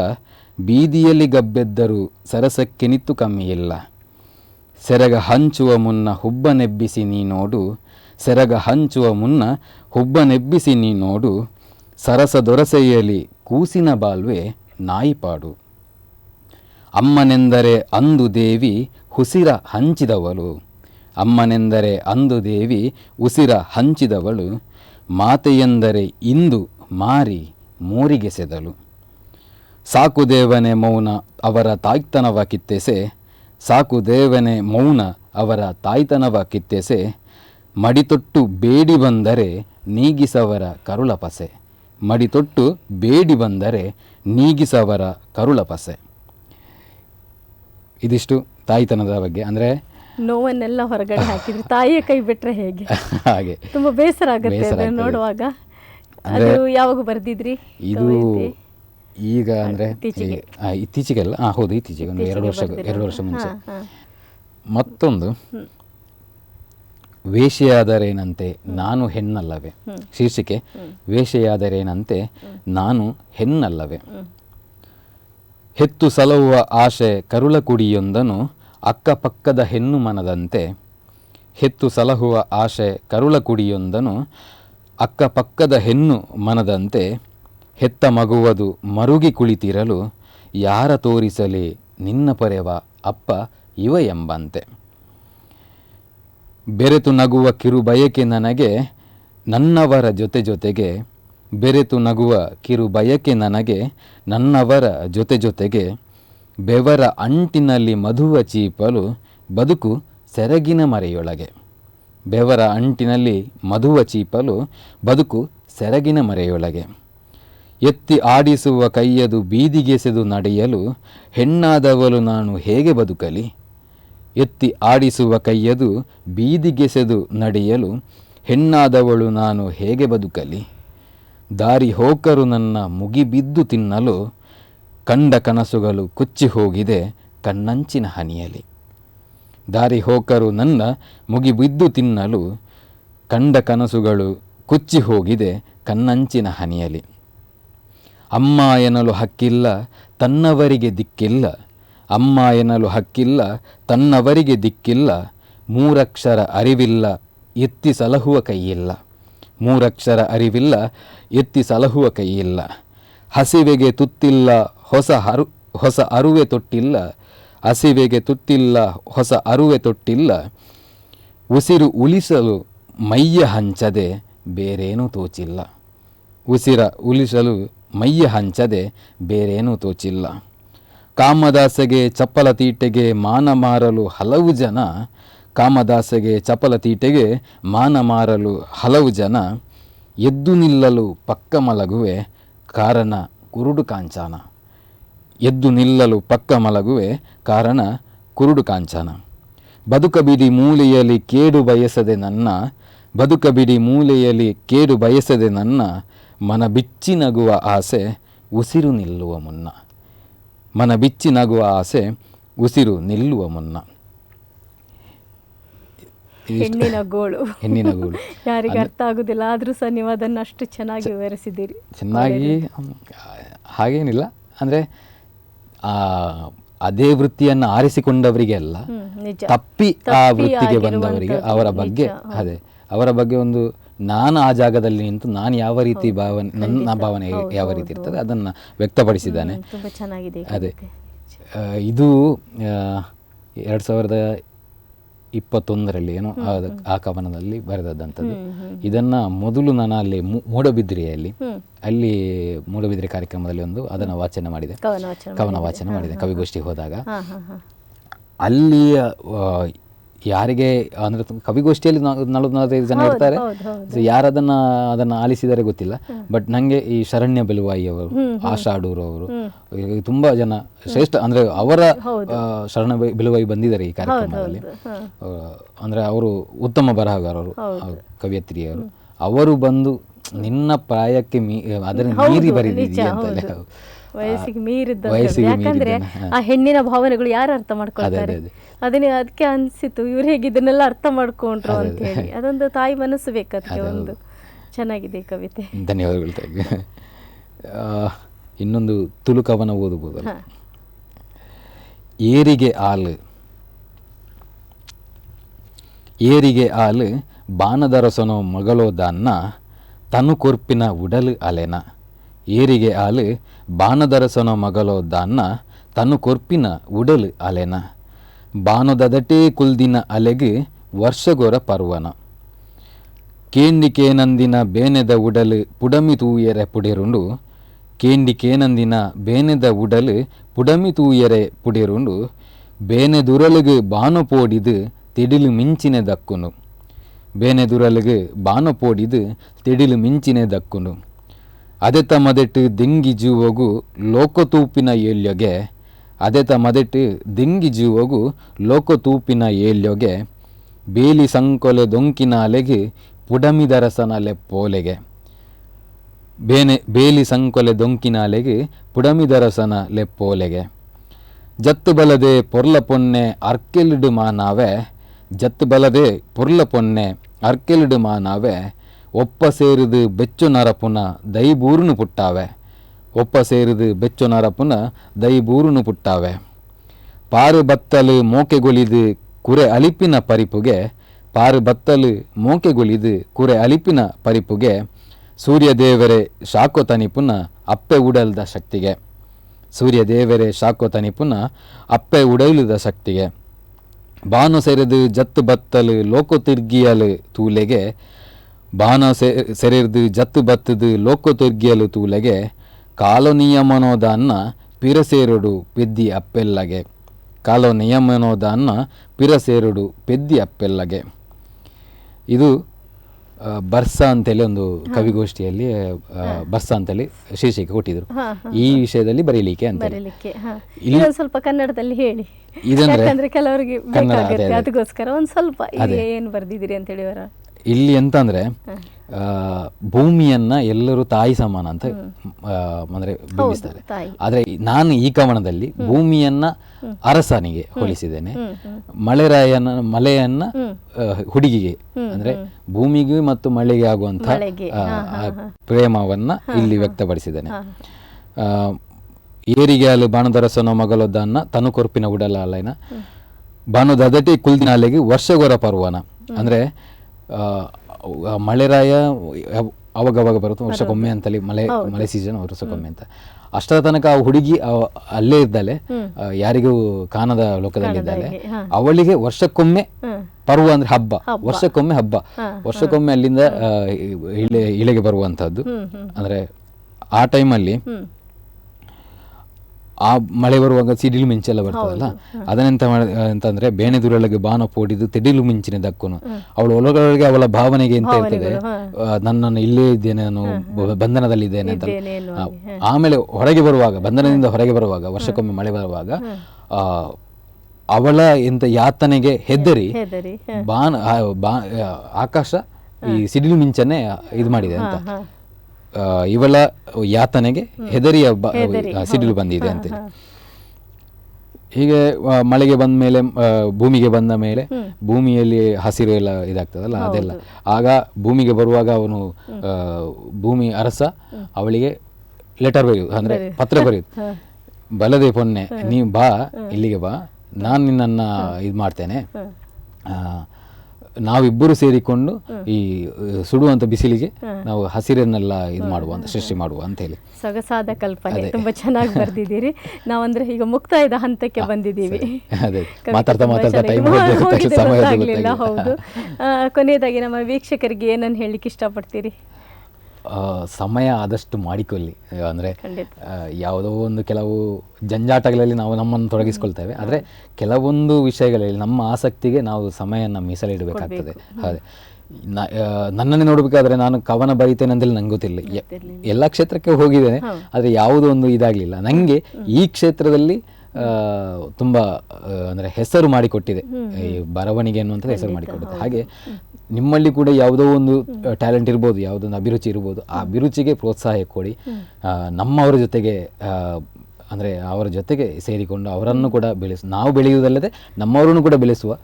ಬೀದಿಯಲ್ಲಿ ಗಬ್ಬೆದ್ದರೂ ಸರಸಕ್ಕೆ ನಿತ್ತು ಕಮ್ಮಿಯಿಲ್ಲ. ಸೆರಗ ಹಂಚುವ ಮುನ್ನ ಹುಬ್ಬನೆಬ್ಬಿಸಿ ನೀ ನೋಡು, ಸೆರಗ ಹಂಚುವ ಮುನ್ನ ಹುಬ್ಬನೆಬ್ಬಿಸಿ ನೀ ನೋಡು, ಸರಸ ದೊರಸೆಯಲಿ ಕೂಸಿನ ಬಾಳ್ವೆ ನಾಯಿಪಾಡು ಅಮ್ಮನೆಂದರೆ ಅಂದು ದೇವಿ ಹುಸಿರ ಹಂಚಿದವಳು, ಅಮ್ಮನೆಂದರೆ ಅಂದು ದೇವಿ ಉಸಿರ ಹಂಚಿದವಳು, ಮಾತೆಯೆಂದರೆ ಇಂದು ಮಾರಿ ಮೋರಿಗೆಸೆದಳು ಸಾಕು ದೇವನೇ ಮೌನ ಅವರ ತಾಯ್ತನವ ಕಿತ್ತೆಸೆ ಸಾಕು ದೇವನೇ ಮೌನ ಅವರ ತಾಯ್ತನವ ಕಿತ್ತೆಸೆ ಮಡಿತೊಟ್ಟು ಬೇಡಿ ಬಂದರೆ ನೀಗಿಸವರ ಕರುಳಪಸೆ. ಮಡಿತೊಟ್ಟು ಬೇಡಿ ಬಂದರೆ ನೀಗಿಸವರ ಕರುಳಪಸೆ. ಇದಿಷ್ಟು ತಾಯ್ತನದ ಬಗ್ಗೆ. ಅಂದರೆ ನೋವನ್ನೆಲ್ಲ ಹೊರಗಡೆ ಹಾಕಿದ್ರೆ ತಾಯಿಯ ಕೈ ಬಿಟ್ಟರೆ ಹೇಗೆ? ಹಾಗೆ. ತುಂಬ ಬೇಸರ ಆಗುತ್ತೆ ನೋಡುವಾಗ. ಅಂದ್ರೆ ಅದು ಯಾವಾಗ ಬರ್ದಿದ್ರಿ? ಇದು ಈಗ ಅಂದ್ರೆ ಇತ್ತೀಚೆಗೆ. ಇತ್ತೀಚೆಗೆಲ್ಲ ಹಾಂ ಹೌದು ಇತ್ತೀಚೆಗೆ ಒಂದು ಎರಡು ವರ್ಷ ಎರಡು ವರ್ಷ ಮುಂಚೆ. ಮತ್ತೊಂದು ವೇಷೆಯಾದರೇನಂತೆ ನಾನು ಹೆಣ್ಣಲ್ಲವೇ? ಶೀರ್ಷಿಕೆ ವೇಷೆಯಾದರೇನಂತೆ ನಾನು ಹೆಣ್ಣಲ್ಲವೇ? ಹೆತ್ತು ಸಲಹುವ ಆಶೆ ಕರುಳ ಕುಡಿಯೊಂದನು ಅಕ್ಕಪಕ್ಕದ ಹೆಣ್ಣು ಮನದಂತೆ ಹೆತ್ತು ಸಲಹುವ ಆಶೆ ಕರುಳ ಕುಡಿಯೊಂದನು ಅಕ್ಕಪಕ್ಕದ ಹೆಣ್ಣು ಮನದಂತೆ ಹೆತ್ತ ಮಗುವದು ಮರುಗಿ ಕುಳಿತಿರಲು ಯಾರ ತೋರಿಸಲಿ ನಿನ್ನ ಪರೆವ ಅಪ್ಪ ಇವ ಎಂಬಂತೆ. ಬೆರೆತು ನಗುವ ಕಿರು ಬಯಕೆ ನನಗೆ ನನ್ನವರ ಜೊತೆ ಜೊತೆಗೆ, ಬೆರೆತು ನಗುವ ಕಿರು ಬಯಕೆ ನನಗೆ ನನ್ನವರ ಜೊತೆ ಜೊತೆಗೆ, ಬೆವರ ಅಂಟಿನಲ್ಲಿ ಮಧುವ ಚೀಪಲು ಬದುಕು ಸೆರಗಿನ ಮರೆಯೊಳಗೆ. ಬೆವರ ಅಂಟಿನಲ್ಲಿ ಮಧುವ ಚೀಪಲು ಬದುಕು ಸೆರಗಿನ ಮರೆಯೊಳಗೆ. ಎತ್ತಿ ಆಡಿಸುವ ಕೈಯದು ಬೀದಿಗೆಸೆದು ನಡೆಯಲು ಹೆಣ್ಣಾದವಳು ನಾನು ಹೇಗೆ ಬದುಕಲಿ? ಎತ್ತಿ ಆಡಿಸುವ ಕೈಯದು ಬೀದಿಗೆಸೆದು ನಡೆಯಲು ಹೆಣ್ಣಾದವಳು ನಾನು ಹೇಗೆ ಬದುಕಲಿ? ದಾರಿ ಹೋಕರು ನನ್ನ ಮುಗಿಬಿದ್ದು ತಿನ್ನಲು ಕಂಡ ಕನಸುಗಳು ಕುಚ್ಚಿ ಹೋಗಿದೆ ಕಣ್ಣಂಚಿನ ಹನಿಯಲಿ ದಾರಿ ಹೋಕರು ನನ್ನ ಮುಗಿಬಿದ್ದು ತಿನ್ನಲು, ಕಂಡ ಕನಸುಗಳು ಕುಚ್ಚಿ ಹೋಗಿದೆ ಕಣ್ಣಂಚಿನ ಹನಿಯಲಿ ಅಮ್ಮ ಎನ್ನಲು ಹಕ್ಕಿಲ್ಲ, ತನ್ನವರಿಗೆ ದಿಕ್ಕಿಲ್ಲ. ಅಮ್ಮ ಎನ್ನಲು ಹಕ್ಕಿಲ್ಲ, ತನ್ನವರಿಗೆ ದಿಕ್ಕಿಲ್ಲ. ಮೂರಕ್ಷರ ಅರಿವಿಲ್ಲ, ಎತ್ತಿ ಸಲಹುವ ಕೈಯಿಲ್ಲ. ಮೂರಕ್ಷರ ಅರಿವಿಲ್ಲ, ಎತ್ತಿ ಸಲಹುವ ಕೈಯಿಲ್ಲ. ಹಸಿವೆಗೆ ತುತ್ತಿಲ್ಲ, ಹೊಸ ಹರು, ಹೊಸ ಅರುವೆ ತೊಟ್ಟಿಲ್ಲ. ಹಸಿವೆಗೆ ತುತ್ತಿಲ್ಲ ಹೊಸ ಅರುವೆ ತೊಟ್ಟಿಲ್ಲ. ಉಸಿರು ಉಳಿಸಲು ಮೈಯ ಹಂಚದೆ ಬೇರೇನೂ ತೋಚಿಲ್ಲ. ಉಸಿರ ಉಳಿಸಲು ಮೈಯ ಹಂಚದೆ ಬೇರೇನೂ ತೋಚಿಲ್ಲ. ಕಾಮದಾಸಗೆ ಚಪ್ಪಲ ತೀಟೆಗೆ ಮಾನ ಮಾರಲು ಹಲವು ಜನ. ಕಾಮದಾಸಗೆ ಚಪಲ ತೀಟೆಗೆ ಮಾನ ಮಾರಲು ಹಲವು ಜನ. ಎದ್ದು ನಿಲ್ಲಲು ಪಕ್ಕ ಮಲಗುವೆ ಕಾರಣ ಕುರುಡು ಕಾಂಚಾನ. ಎದ್ದು ನಿಲ್ಲಲು ಪಕ್ಕ ಮಲಗುವೆ ಕಾರಣ ಕುರುಡು ಕಾಂಚನ. ಬದುಕಬಿಡಿ ಮೂಲೆಯಲ್ಲಿ ಕೇಡು ಬಯಸದೆ ನನ್ನ ಬದುಕಬಿಡಿ ಮೂಲೆಯಲ್ಲಿ ಕೇಡು ಬಯಸದೆ ನನ್ನ ಮನ ಬಿಚ್ಚಿ ನಗುವ ಆಸೆ ಉಸಿರು ನಿಲ್ಲುವ ಮುನ್ನ. ಮನ ಬಿಚ್ಚಿ ನಗುವ ಆಸೆ ಉಸಿರು ನಿಲ್ಲುವ ಮುನ್ನ. ಹೆಣ್ಣಿನ ಗೋಳು. ಹೆಣ್ಣಿನ ಗೋಳು. ಯಾರಿಗೆ ಅರ್ಥ ಆಗುದಿಲ್ಲ ಆದ್ರೂ ಸಹ ನೀವು ಅದನ್ನು ಅಷ್ಟು ಚೆನ್ನಾಗಿ ವಿವರಿಸಿದ್ದೀರಿ. ಚೆನ್ನಾಗಿ ಹಾಗೇನಿಲ್ಲ. ಅಂದರೆ ಅದೇ ವೃತ್ತಿಯನ್ನು ಆರಿಸಿಕೊಂಡವರಿಗೆಲ್ಲ ಹ್ಮ್, ತಪ್ಪಿ ಆ ವೃತ್ತಿಗೆ ಬಂದವರಿಗೆ ಅವರ ಬಗ್ಗೆ ಅದೇ ಅವರ ಬಗ್ಗೆ ಒಂದು ನಾನು ಆ ಜಾಗದಲ್ಲಿ ನಿಂತು ನಾನು ಯಾವ ರೀತಿ ಭಾವನೆ ನನ್ನ ಭಾವನೆ ಯಾವ ರೀತಿ ಇರ್ತದೆ ಅದನ್ನು ವ್ಯಕ್ತಪಡಿಸಿದ್ದಾನೆ. ಅದೇ. ಆ, ಇದು ಎರಡು ಸಾವಿರದ ಇಪ್ಪತ್ತೊಂದರಲ್ಲಿ ಏನೋ ಆ- ಕವನದಲ್ಲಿ ಬರೆದದ್ದಂಥದ್ದು. ಇದನ್ನ ಮೊದಲು ನಾನು ಅಲ್ಲಿ ಮೂಡಬಿದ್ರಿಯಲ್ಲಿ ಅಲ್ಲಿ ಮೂಡಬಿದ್ರಿ ಕಾರ್ಯಕ್ರಮದಲ್ಲಿ ಒಂದು ಅದನ್ನು ವಾಚನ ಮಾಡಿದೆ. ಕವನ ವಾಚನ ಮಾಡಿದೆ. ಕವಿಗೋಷ್ಠಿ ಹೋದಾಗ. ಹಾ ಹಾ ಹಾ. ಅಲ್ಲಿ ಆ, ಯಾರಿಗೆ ಅಂದ್ರೆ ಕವಿಗೋಷ್ಠಿಯಲ್ಲಿ ನಲವತ್ತು ನಲವತ್ತೈದು ಜನ ಇರ್ತಾರೆ. ಸೊ ಯಾರದನ್ನ ಅದನ್ನ ಆಲಿಸಿದರೆ ಗೊತ್ತಿಲ್ಲ. ಬಟ್ ನಂಗೆ ಈ ಶರಣ್ಯ ಬೆಲುವಾಯಿ ಅವರು ಆಶಾ ಅಡೂರು ಅವರು ತುಂಬಾ ಜನ ಶ್ರೇಷ್ಠ ಅಂದ್ರೆ ಅವರ ಶರಣ ಬೆಲುವಾಯಿ ಬಂದಿದ್ದಾರೆ ಈ ಕಾರ್ಯಕ್ರಮದಲ್ಲಿ. ಅಂದ್ರೆ ಅವರು ಉತ್ತಮ ಬರಹಗಾರರು ಕವಿಯತ್ರಿಯವರು. ಅವರು ಬಂದು ನಿನ್ನ ಪ್ರಾಯಕ್ಕೆ ಮೀ ಅದನ್ನ ಮೀರಿ ಬರೀ ಅಂತ. ವಯಸ್ಸಿಗೆ ಮೀರಿದ್ದ ಯಾಕಂದ್ರೆ ಆ ಹೆಣ್ಣಿನ ಭಾವನೆಗಳು ಯಾರು ಅರ್ಥ ಮಾಡ್ಕೊಳ್ತಾರೆ? ಅದೇ, ಅದೇ. ಅದನ್ನೇ ಅದಕ್ಕೆ ಅನ್ಸಿತ್ತು ಇವ್ರು ಹೇಗೆ ಇದನ್ನೆಲ್ಲ ಅರ್ಥ ಮಾಡ್ಕೊಂಡ್ರು ಅಂತ ಹೇಳಿ. ಅದೊಂದು ತಾಯಿ ಮನಸ್ಸು ಬೇಕತ್ತೆ ಒಂದು. ಚೆನ್ನಾಗಿದೆ ಕವಿತೆ. ಧನ್ಯವಾದಗಳು ಇನ್ನೊಂದು ತುಳು ಕವನ ಓದಬಹುದು ಏರಿಗೆ ಆಲು ಏರಿಗೆ ಆಲು ಬಾನದರಸನೋ ಮಗಳೋ ದಾನ್ನ ತನು ಕೊರ್ಪಿನ ಉಡಲು ಅಲೆನ. ಏರಿಗೆ ಆಲು, ಬಾನದರಸನ ಮಗಲೋ ದಾನ್ನ ತನು ಕೊರ್ಪಿನ ಉಡಲು ಅಲೆನ. ಬಾನದದಟೇ ಕುಲ್ದಿನ ಅಲೆಗೆ ವರ್ಷಗೊರ ಪರ್ವನ. ಕೇಂದಿಕೇನಂದಿನ ಬೇನೆದ ಉಡಲು ಪುಡಮಿ ತೂಯರೆ ಪುಡಿರುಂಡು ಕೇಂದಿಕೇನಂದಿನ ಬೇನೆದ ಉಡಲು ಪುಡಮಿ ತೂಯರೆ ಪುಡಿರುಂಡು, ಬೇನೆದುರಲುಗು ಬಾನು ಪೋಡಿದು ತಿಡಿಲು ಮಿಂಚಿನ ದಕ್ಕುನು. ಬೇನೆದುರಲುಗು ಬಾನು ಪೋಡಿದು ತಿಡಿಲು ಮಿಂಚಿನ ದಕ್ಕುನು. ಅದೆತ ಮದೆಟ್ಟು ದಿಂಗಿ ಜೀವಗು ಲೋಕತೂಪಿನ ಏಳ್ಯೊಗೆ, ಅದೆತ ಮದೆಟ್ಟು ದಿಂಗಿ ಜೀವಗು ಲೋಕತೂಪಿನ ಏಳ್ಯೊಗೆ, ಬೇಲಿ ಸಂಕೊಲೆ ದೊಂಕಿನ ಅಲೆಗೆ ಪುಡಮಿದರಸನ ಪೋಲೆಗೆ. ಬೇನೆ, ಬೇಲಿ ಸಂಕೊಲೆ ದೊಂಕಿನ ಅಲೆಗೆ ಪುಡಮಿದರಸನ ಲೆಪ್ಪೋಲೆಗೆ ಜತ್ತು ಬಲದೆ ಪೊರ್ಲ ಪೊನ್ನೆ ಅರ್ಕೆಲಿಡು ಮಾನಾವೆ, ಜತ್ತು ಬಲದೆ ಪೊರ್ಲ ಪೊನ್ನೆ ಅರ್ಕೆಲಿಡು ಮಾನಾವೆ ಒಪ್ಪ ಸೇರಿದು ಬೆಚ್ಚು ನರಪುನ ದೈಬೂರುನು ಪುಟ್ಟಾವೆ. ಒಪ್ಪ ಸೇರಿದು ಬೆಚ್ಚು ನರಪುನ ದೈಬೂರುನು ಪುಟ್ಟಾವೆ. ಪಾರು ಬತ್ತಲು ಮೋಕೆಗೊಲಿದು ಕುರೆ ಅಲಿಪಿನ ಪರಿಪುಗೆ ಪಾರು ಬತ್ತಲು ಮೋಕೆಗೊಲಿದು ಕುರೆ ಅಲಿಪಿನ ಪರಿಪುಗೆ, ಸೂರ್ಯದೇವರೇ ಶಾಕೋ ತನಿಪುನ ಅಪ್ಪೆ ಉಡಲ್ದ ಶಕ್ತಿಗೆ. ಸೂರ್ಯದೇವರೇ ಶಾಕೋ ತನಿಪುನ ಅಪ್ಪೆ ಉಡಲಿದ ಶಕ್ತಿಗೆ. ಬಾನು ಸೆರೆದು ಜತ್ತು ಬತ್ತಲು ಲೋಕ ತಿರ್ಗಿಯಲು ತೂಲೆಗೆ ಬಾನ ಸೆರೆದು ಜತ್ತು ಬತ್ತದು ಲೋಕ ತೊರ್ಗಿಯಲು ತೂಲೆಗೆ ಕಾಲ ನಿಯಮನೋದನ್ನ ಪಿರಸೇರುಡು ಪೆದ್ದಿ ಅಪ್ಪೆಲ್ಲಗೆ. ಕಾಲೋ ನಿಯಮನೋದನ್ನ ಪಿರಸೇರುಡು ಪೆದ್ದಿ ಅಪ್ಪೆಲ್ಲಗೆ. ಇದು ಬರ್ಸ ಅಂತೇಳಿ ಒಂದು ಕವಿಗೋಷ್ಠಿಯಲ್ಲಿ ಬರ್ಸ ಅಂತೇಳಿ ಶೀರ್ಷಿಕೆ ಕೊಟ್ಟಿದ್ರು. ಈ ವಿಷಯದಲ್ಲಿ ಬರೀಲಿಕ್ಕೆ ಅಂತ ಇಲ್ಲಿ- ಸ್ವಲ್ಪ ಕನ್ನಡದಲ್ಲಿ ಹೇಳಿ. ಇದಂದ್ರೆ ಕೆಲವರಿಗೆ ಅದಕ್ಕೋಸ್ಕರ ಒಂದ್ ಸ್ವಲ್ಪ. ಏನು ಬರ್ದಿದ್ದೀರಿ ಅಂತ ಹೇಳಿ ಅವರ ಇಲ್ಲಿ ಎಂತ ಅಂದ್ರೆ ಆ, ಭೂಮಿಯನ್ನ ಎಲ್ಲರೂ ತಾಯಿ ಸಮಾನ ಅಂತ ಅಂದ್ರೆ ಬಿಂಬಿಸ್ತಾರೆ. ಆದ್ರೆ ನಾನು ಈ ಕವನದಲ್ಲಿ ಭೂಮಿಯನ್ನ ಅರಸನಿಗೆ ಹೋಲಿಸಿದ್ದೇನೆ. ಮಳೆರಾಯನ ಮಳೆಯನ್ನ ಹುಡುಗಿಗೆ ಅಂದ್ರೆ ಭೂಮಿಗೆ ಮತ್ತು ಮಳೆಗೆ ಆಗುವಂತ ಪ್ರೇಮವನ್ನ ಇಲ್ಲಿ ವ್ಯಕ್ತಪಡಿಸಿದ್ದೇನೆ. ಏರಿಗೆ ಅಲ್ಲಿ ಬಾಣದರಸನ ಮಗಲೊದ್ದನ್ನ ತನು ಕೊರ್ಪಿನ ಉಡಲಾಲೈನ ಬಾನು ದದಟಿ ಕುಲ್ದಿನಾಲೆಗೆ ವರ್ಷಗೊರ ಪರ್ವನ. ಅಂದ್ರೆ ಮಳೆರಾಯ ರಾಯ ಅವಾಗವಾಗ ಬರುತ್ತೆ ವರ್ಷಕ್ಕೊಮ್ಮೆ ಅಂತಲ್ಲಿ ಮಳೆ ಮಳೆ ಸೀಸನ್ ವರ್ಷಕ್ಕೊಮ್ಮೆ ಅಂತ. ಅಷ್ಟರ ತನಕ ಆ ಹುಡುಗಿ ಅಲ್ಲೇ ಇದ್ದಾಳೆ. ಯಾರಿಗೂ ಕಾಣದ ಲೋಕದಲ್ಲಿದ್ದಾಳೆ. ಅವಳಿಗೆ ವರ್ಷಕ್ಕೊಮ್ಮೆ ಪರ್ವ ಅಂದ್ರೆ ಹಬ್ಬ. ವರ್ಷಕ್ಕೊಮ್ಮೆ ಹಬ್ಬ. ವರ್ಷಕ್ಕೊಮ್ಮೆ ಅಲ್ಲಿಂದ ಇಳೆ ಇಳೆಗೆ ಬರುವಂತಹದ್ದು ಅಂದ್ರೆ ಆ ಟೈಮಲ್ಲಿ ಆ ಮಳೆ ಬರುವಾಗ ಸಿಡಿಲು ಮಿಂಚೆಲ್ಲ ಬರ್ತದಲ್ಲ? ಅದನ್ನೆಂತ ಮಾಡ ಅಂತಂದ್ರೆ ಬೇನೆ ದುರಳಿಗೆ ಬಾಣ ಪೋಡಿದು ತಿಡಿಲು ಮಿಂಚಿನ ದಕ್ಕುನು. ಅವಳ ಒಳಗೊಳಗೆ ಅವಳ ಭಾವನೆಗೆ ಎಂತ ಇರ್ತದೆ? ನನ್ನನ್ನು ಇಲ್ಲೇ ಇದ್ದೇನೆ ನಾನು ಬಂಧನದಲ್ಲಿ ಬಂಧನದಲ್ಲಿದ್ದೇನೆ ಅಂತ. ಆಮೇಲೆ ಹೊರಗೆ ಬರುವಾಗ ಬಂಧನದಿಂದ ಹೊರಗೆ ಬರುವಾಗ ವರ್ಷಕ್ಕೊಮ್ಮೆ ಮಳೆ ಬರುವಾಗ ಆ ಅವಳ ಎಂತ ಯಾತನೆಗೆ ಹೆದರಿ ಬಾನ ಆಕಾಶ ಈ ಸಿಡಿಲು ಮಿಂಚನ್ನೇ ಇದು ಮಾಡಿದೆ ಅಂತ. ಇವಳ ಯಾತನೆಗೆ ಹೆದರಿಯ ಸಿಡಿಲು ಬಂದಿದೆ ಅಂತೇಳಿ. ಹೀಗೆ ಮಳೆಗೆ ಬಂದ ಮೇಲೆ ಭೂಮಿಗೆ ಬಂದ ಮೇಲೆ ಭೂಮಿಯಲ್ಲಿ ಹಸಿರು ಎಲ್ಲ ಇದಾಗ್ತದಲ್ಲ ಅದೆಲ್ಲ. ಆಗ ಭೂಮಿಗೆ ಬರುವಾಗ ಅವನು ಭೂಮಿ ಅರಸ ಅವಳಿಗೆ ಲೆಟರ್ ಬರೆಯುವುದು ಅಂದ್ರೆ ಪತ್ರ ಬರೆಯುವುದು. ಬಲದೆ ಪೊನ್ನೆ ನೀವು ಬಾ ಇಲ್ಲಿಗೆ ಬಾ. ನಾನು ನಿನ್ನನ್ನ ಇದು ಮಾಡ್ತೇನೆ. ಆ, ನಾವಿಬ್ಬರು ಸೇರಿಕೊಂಡು ಈ ಸುಡುವಂತ ಬಿಸಿಲಿಗೆ ನಾವು ಹಸಿರನ್ನೆಲ್ಲ ಇದು ಮಾಡುವ ಅಂತ ಸೃಷ್ಟಿ ಮಾಡುವ ಅಂತ ಹೇಳಿ. ಸೊಗಸಾದ ಕಲ್ಪನೆ ತುಂಬಾ ಚೆನ್ನಾಗಿ ಬರ್ದಿದ್ದೀರಿ. ನಾವಂದ್ರೆ ಈಗ ಮುಕ್ತಾಯದ ಹಂತಕ್ಕೆ ಬಂದಿದ್ದೀವಿ. ಮಾತಾಡ್ತಾ ಮಾತಾಡ್ತಾ ಟೈಮ್ ಹೌದು. ಕೊನೆಯದಾಗಿ ನಮ್ಮ ವೀಕ್ಷಕರಿಗೆ ಏನನ್ನು ಹೇಳಿಕ್ಕೆ ಇಷ್ಟಪಡ್ತೀರಿ? ಸಮಯ ಆದಷ್ಟು ಮಾಡಿಕೊಳ್ಳಿ. ಅಂದರೆ ಯಾವುದೋ ಒಂದು ಕೆಲವು ಜಂಜಾಟಗಳಲ್ಲಿ ನಾವು ನಮ್ಮನ್ನು ತೊಡಗಿಸ್ಕೊಳ್ತೇವೆ. ಆದರೆ ಕೆಲವೊಂದು ವಿಷಯಗಳಲ್ಲಿ ನಮ್ಮ ಆಸಕ್ತಿಗೆ ನಾವು ಸಮಯನ ಮೀಸಲಿಡಬೇಕಾಗ್ತದೆ. ಅದೇ ನ- ನನ್ನನ್ನೇ ನೋಡಬೇಕಾದ್ರೆ ನಾನು ಕವನ ಬರೀತೇನೆ ಅಂತೇಳಿ ನಂಗೆ ಗೊತ್ತಿಲ್ಲ. ಎಲ್ಲ ಕ್ಷೇತ್ರಕ್ಕೆ ಹೋಗಿದ್ದೇನೆ ಆದರೆ ಯಾವುದೋ ಒಂದು ಇದಾಗಲಿಲ್ಲ. ನನಗೆ ಈ ಕ್ಷೇತ್ರದಲ್ಲಿ ತುಂಬ ಅಂದರೆ ಅಂದ್ರೆ ಹೆಸರು ಮಾಡಿಕೊಟ್ಟಿದೆ. ಈ ಬರವಣಿಗೆ ಅನ್ನುವಂಥದ್ದು ಹೆಸರು ಮಾಡಿಕೊಟ್ಟಿದೆ. ಹಾಗೆ ನಿಮ್ಮಲ್ಲಿ ಕೂಡ ಯಾವುದೋ ಒಂದು ಟ್ಯಾಲೆಂಟ್ ಇರ್ಬೋದು ಯಾವುದೊಂದು ಅಭಿರುಚಿ ಇರ್ಬೋದು ಆ ಅಭಿರುಚಿಗೆ ಪ್ರೋತ್ಸಾಹ ಕೊಡಿ. ನಮ್ಮವರ ಜೊತೆಗೆ ಅಂದರೆ ಅವರ ಜೊತೆಗೆ ಸೇರಿಕೊಂಡು ಅವರನ್ನು ಕೂಡ ಬೆಳೆಸ ನಾವು ಬೆಳೆಯುವುದಲ್ಲದೆ ನಮ್ಮವರನ್ನು ಕೂಡ ಬೆಳೆಸುವ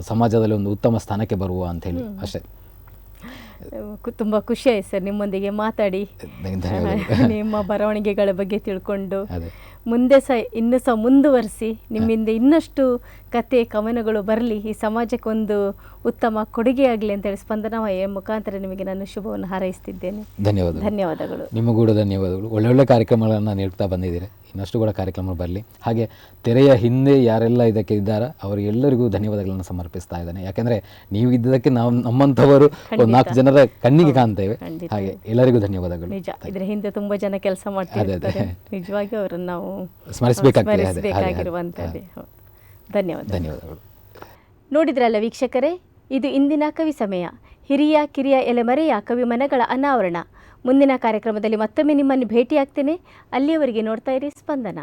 ಸಮಾಜದಲ್ಲಿ ಒಂದು ಉತ್ತಮ ಸ್ಥಾನಕ್ಕೆ ಬರುವ ಅಂತ ಹೇಳಿ ಅಷ್ಟೇ. ತುಂಬ ಖುಷಿ ಆಯ್ತು ಸರ್ ನಿಮ್ಮೊಂದಿಗೆ ಮಾತಾಡಿ. ನಿಮ್ಮ ಬರವಣಿಗೆಗಳ ಬಗ್ಗೆ ತಿಳ್ಕೊಂಡು. ಅದೇ. ಮುಂದೆ ಸಹ ಇನ್ನೂ ಸಹ ಮುಂದುವರಿಸಿ ನಿಮ್ಮಿಂದ ಇನ್ನಷ್ಟು ಕತೆ ಕವನಗಳು ಬರಲಿ ಈ ಸಮಾಜಕ್ಕೆ ಒಂದು ಉತ್ತಮ ಕೊಡುಗೆಯಾಗಲಿ ಅಂತೇಳಿ ಸ್ಪಂದನಮಯ ಮುಖಾಂತರ ನಿಮಗೆ ನಾನು ಶುಭವನ್ನು ಹಾರೈಸ್ತಿದ್ದೇನೆ. ಧನ್ಯವಾದ ಧನ್ಯವಾದಗಳು. ನಿಮಗೂ ಧನ್ಯವಾದಗಳು. ಒಳ್ಳೊಳ್ಳೆ ಒಳ್ಳೆ ಕಾರ್ಯಕ್ರಮಗಳನ್ನು ನೀಡ್ತಾ ಬಂದಿದ್ದೀರಿ. ಇನ್ನಷ್ಟು ಕೂಡ ಕಾರ್ಯಕ್ರಮ ಬರಲಿ. ಹಾಗೆ ತೆರೆಯ ಹಿಂದೆ ಯಾರೆಲ್ಲ ಇದಕ್ಕೆ ಇದ್ದಾರ ಅವರಿಗೆಲ್ಲರಿಗೂ ಧನ್ಯವಾದಗಳನ್ನು ಸಮರ್ಪಿಸ್ತಾ ಇದ್ದಾನೆ. ಯಾಕೆಂದರೆ ನೀವು ಇದ್ದದಕ್ಕೆ ನಾವು ನಮ್ಮಂಥವರು ಒಂದು ನಾಲ್ಕು ಜನರ ಕಣ್ಣಿಗೆ ಕಾಣ್ತೇವೆ. ಹಾಗೆ ಎಲ್ಲರಿಗೂ ಧನ್ಯವಾದಗಳು. ನಿಜ. ಇದ್ರ ಹಿಂದೆ ತುಂಬಾ ಜನ ಕೆಲಸ ಮಾಡ್ತಾರೆ ನಿಜವಾಗಿ ಅವರನ್ನು ನಾವು ಸ್ಮರಿಸಬೇಕಾಗ್ತದೆ. ಸ್ಮರಿಸಬೇಕಾಗಿರುವಂಥದ್ದೇ. ಧನ್ಯವಾದ ಧನ್ಯವಾದಗಳು. ನೋಡಿದ್ರಲ್ಲ ವೀಕ್ಷಕರೇ ಇದು ಇಂದಿನ ಕವಿ ಸಮಯ. ಹಿರಿಯ ಕಿರಿಯ ಎಲೆಮರೆಯ ಕವಿ ಮನಗಳ ಅನಾವರಣ. ಮುಂದಿನ ಕಾರ್ಯಕ್ರಮದಲ್ಲಿ ಮತ್ತೊಮ್ಮೆ ನಿಮ್ಮನ್ನು ಭೇಟಿಯಾಗ್ತೇನೆ. ಅಲ್ಲಿಯವರೆಗೆ ನೋಡ್ತಾ ಇರಿ ಸ್ಪಂದನ.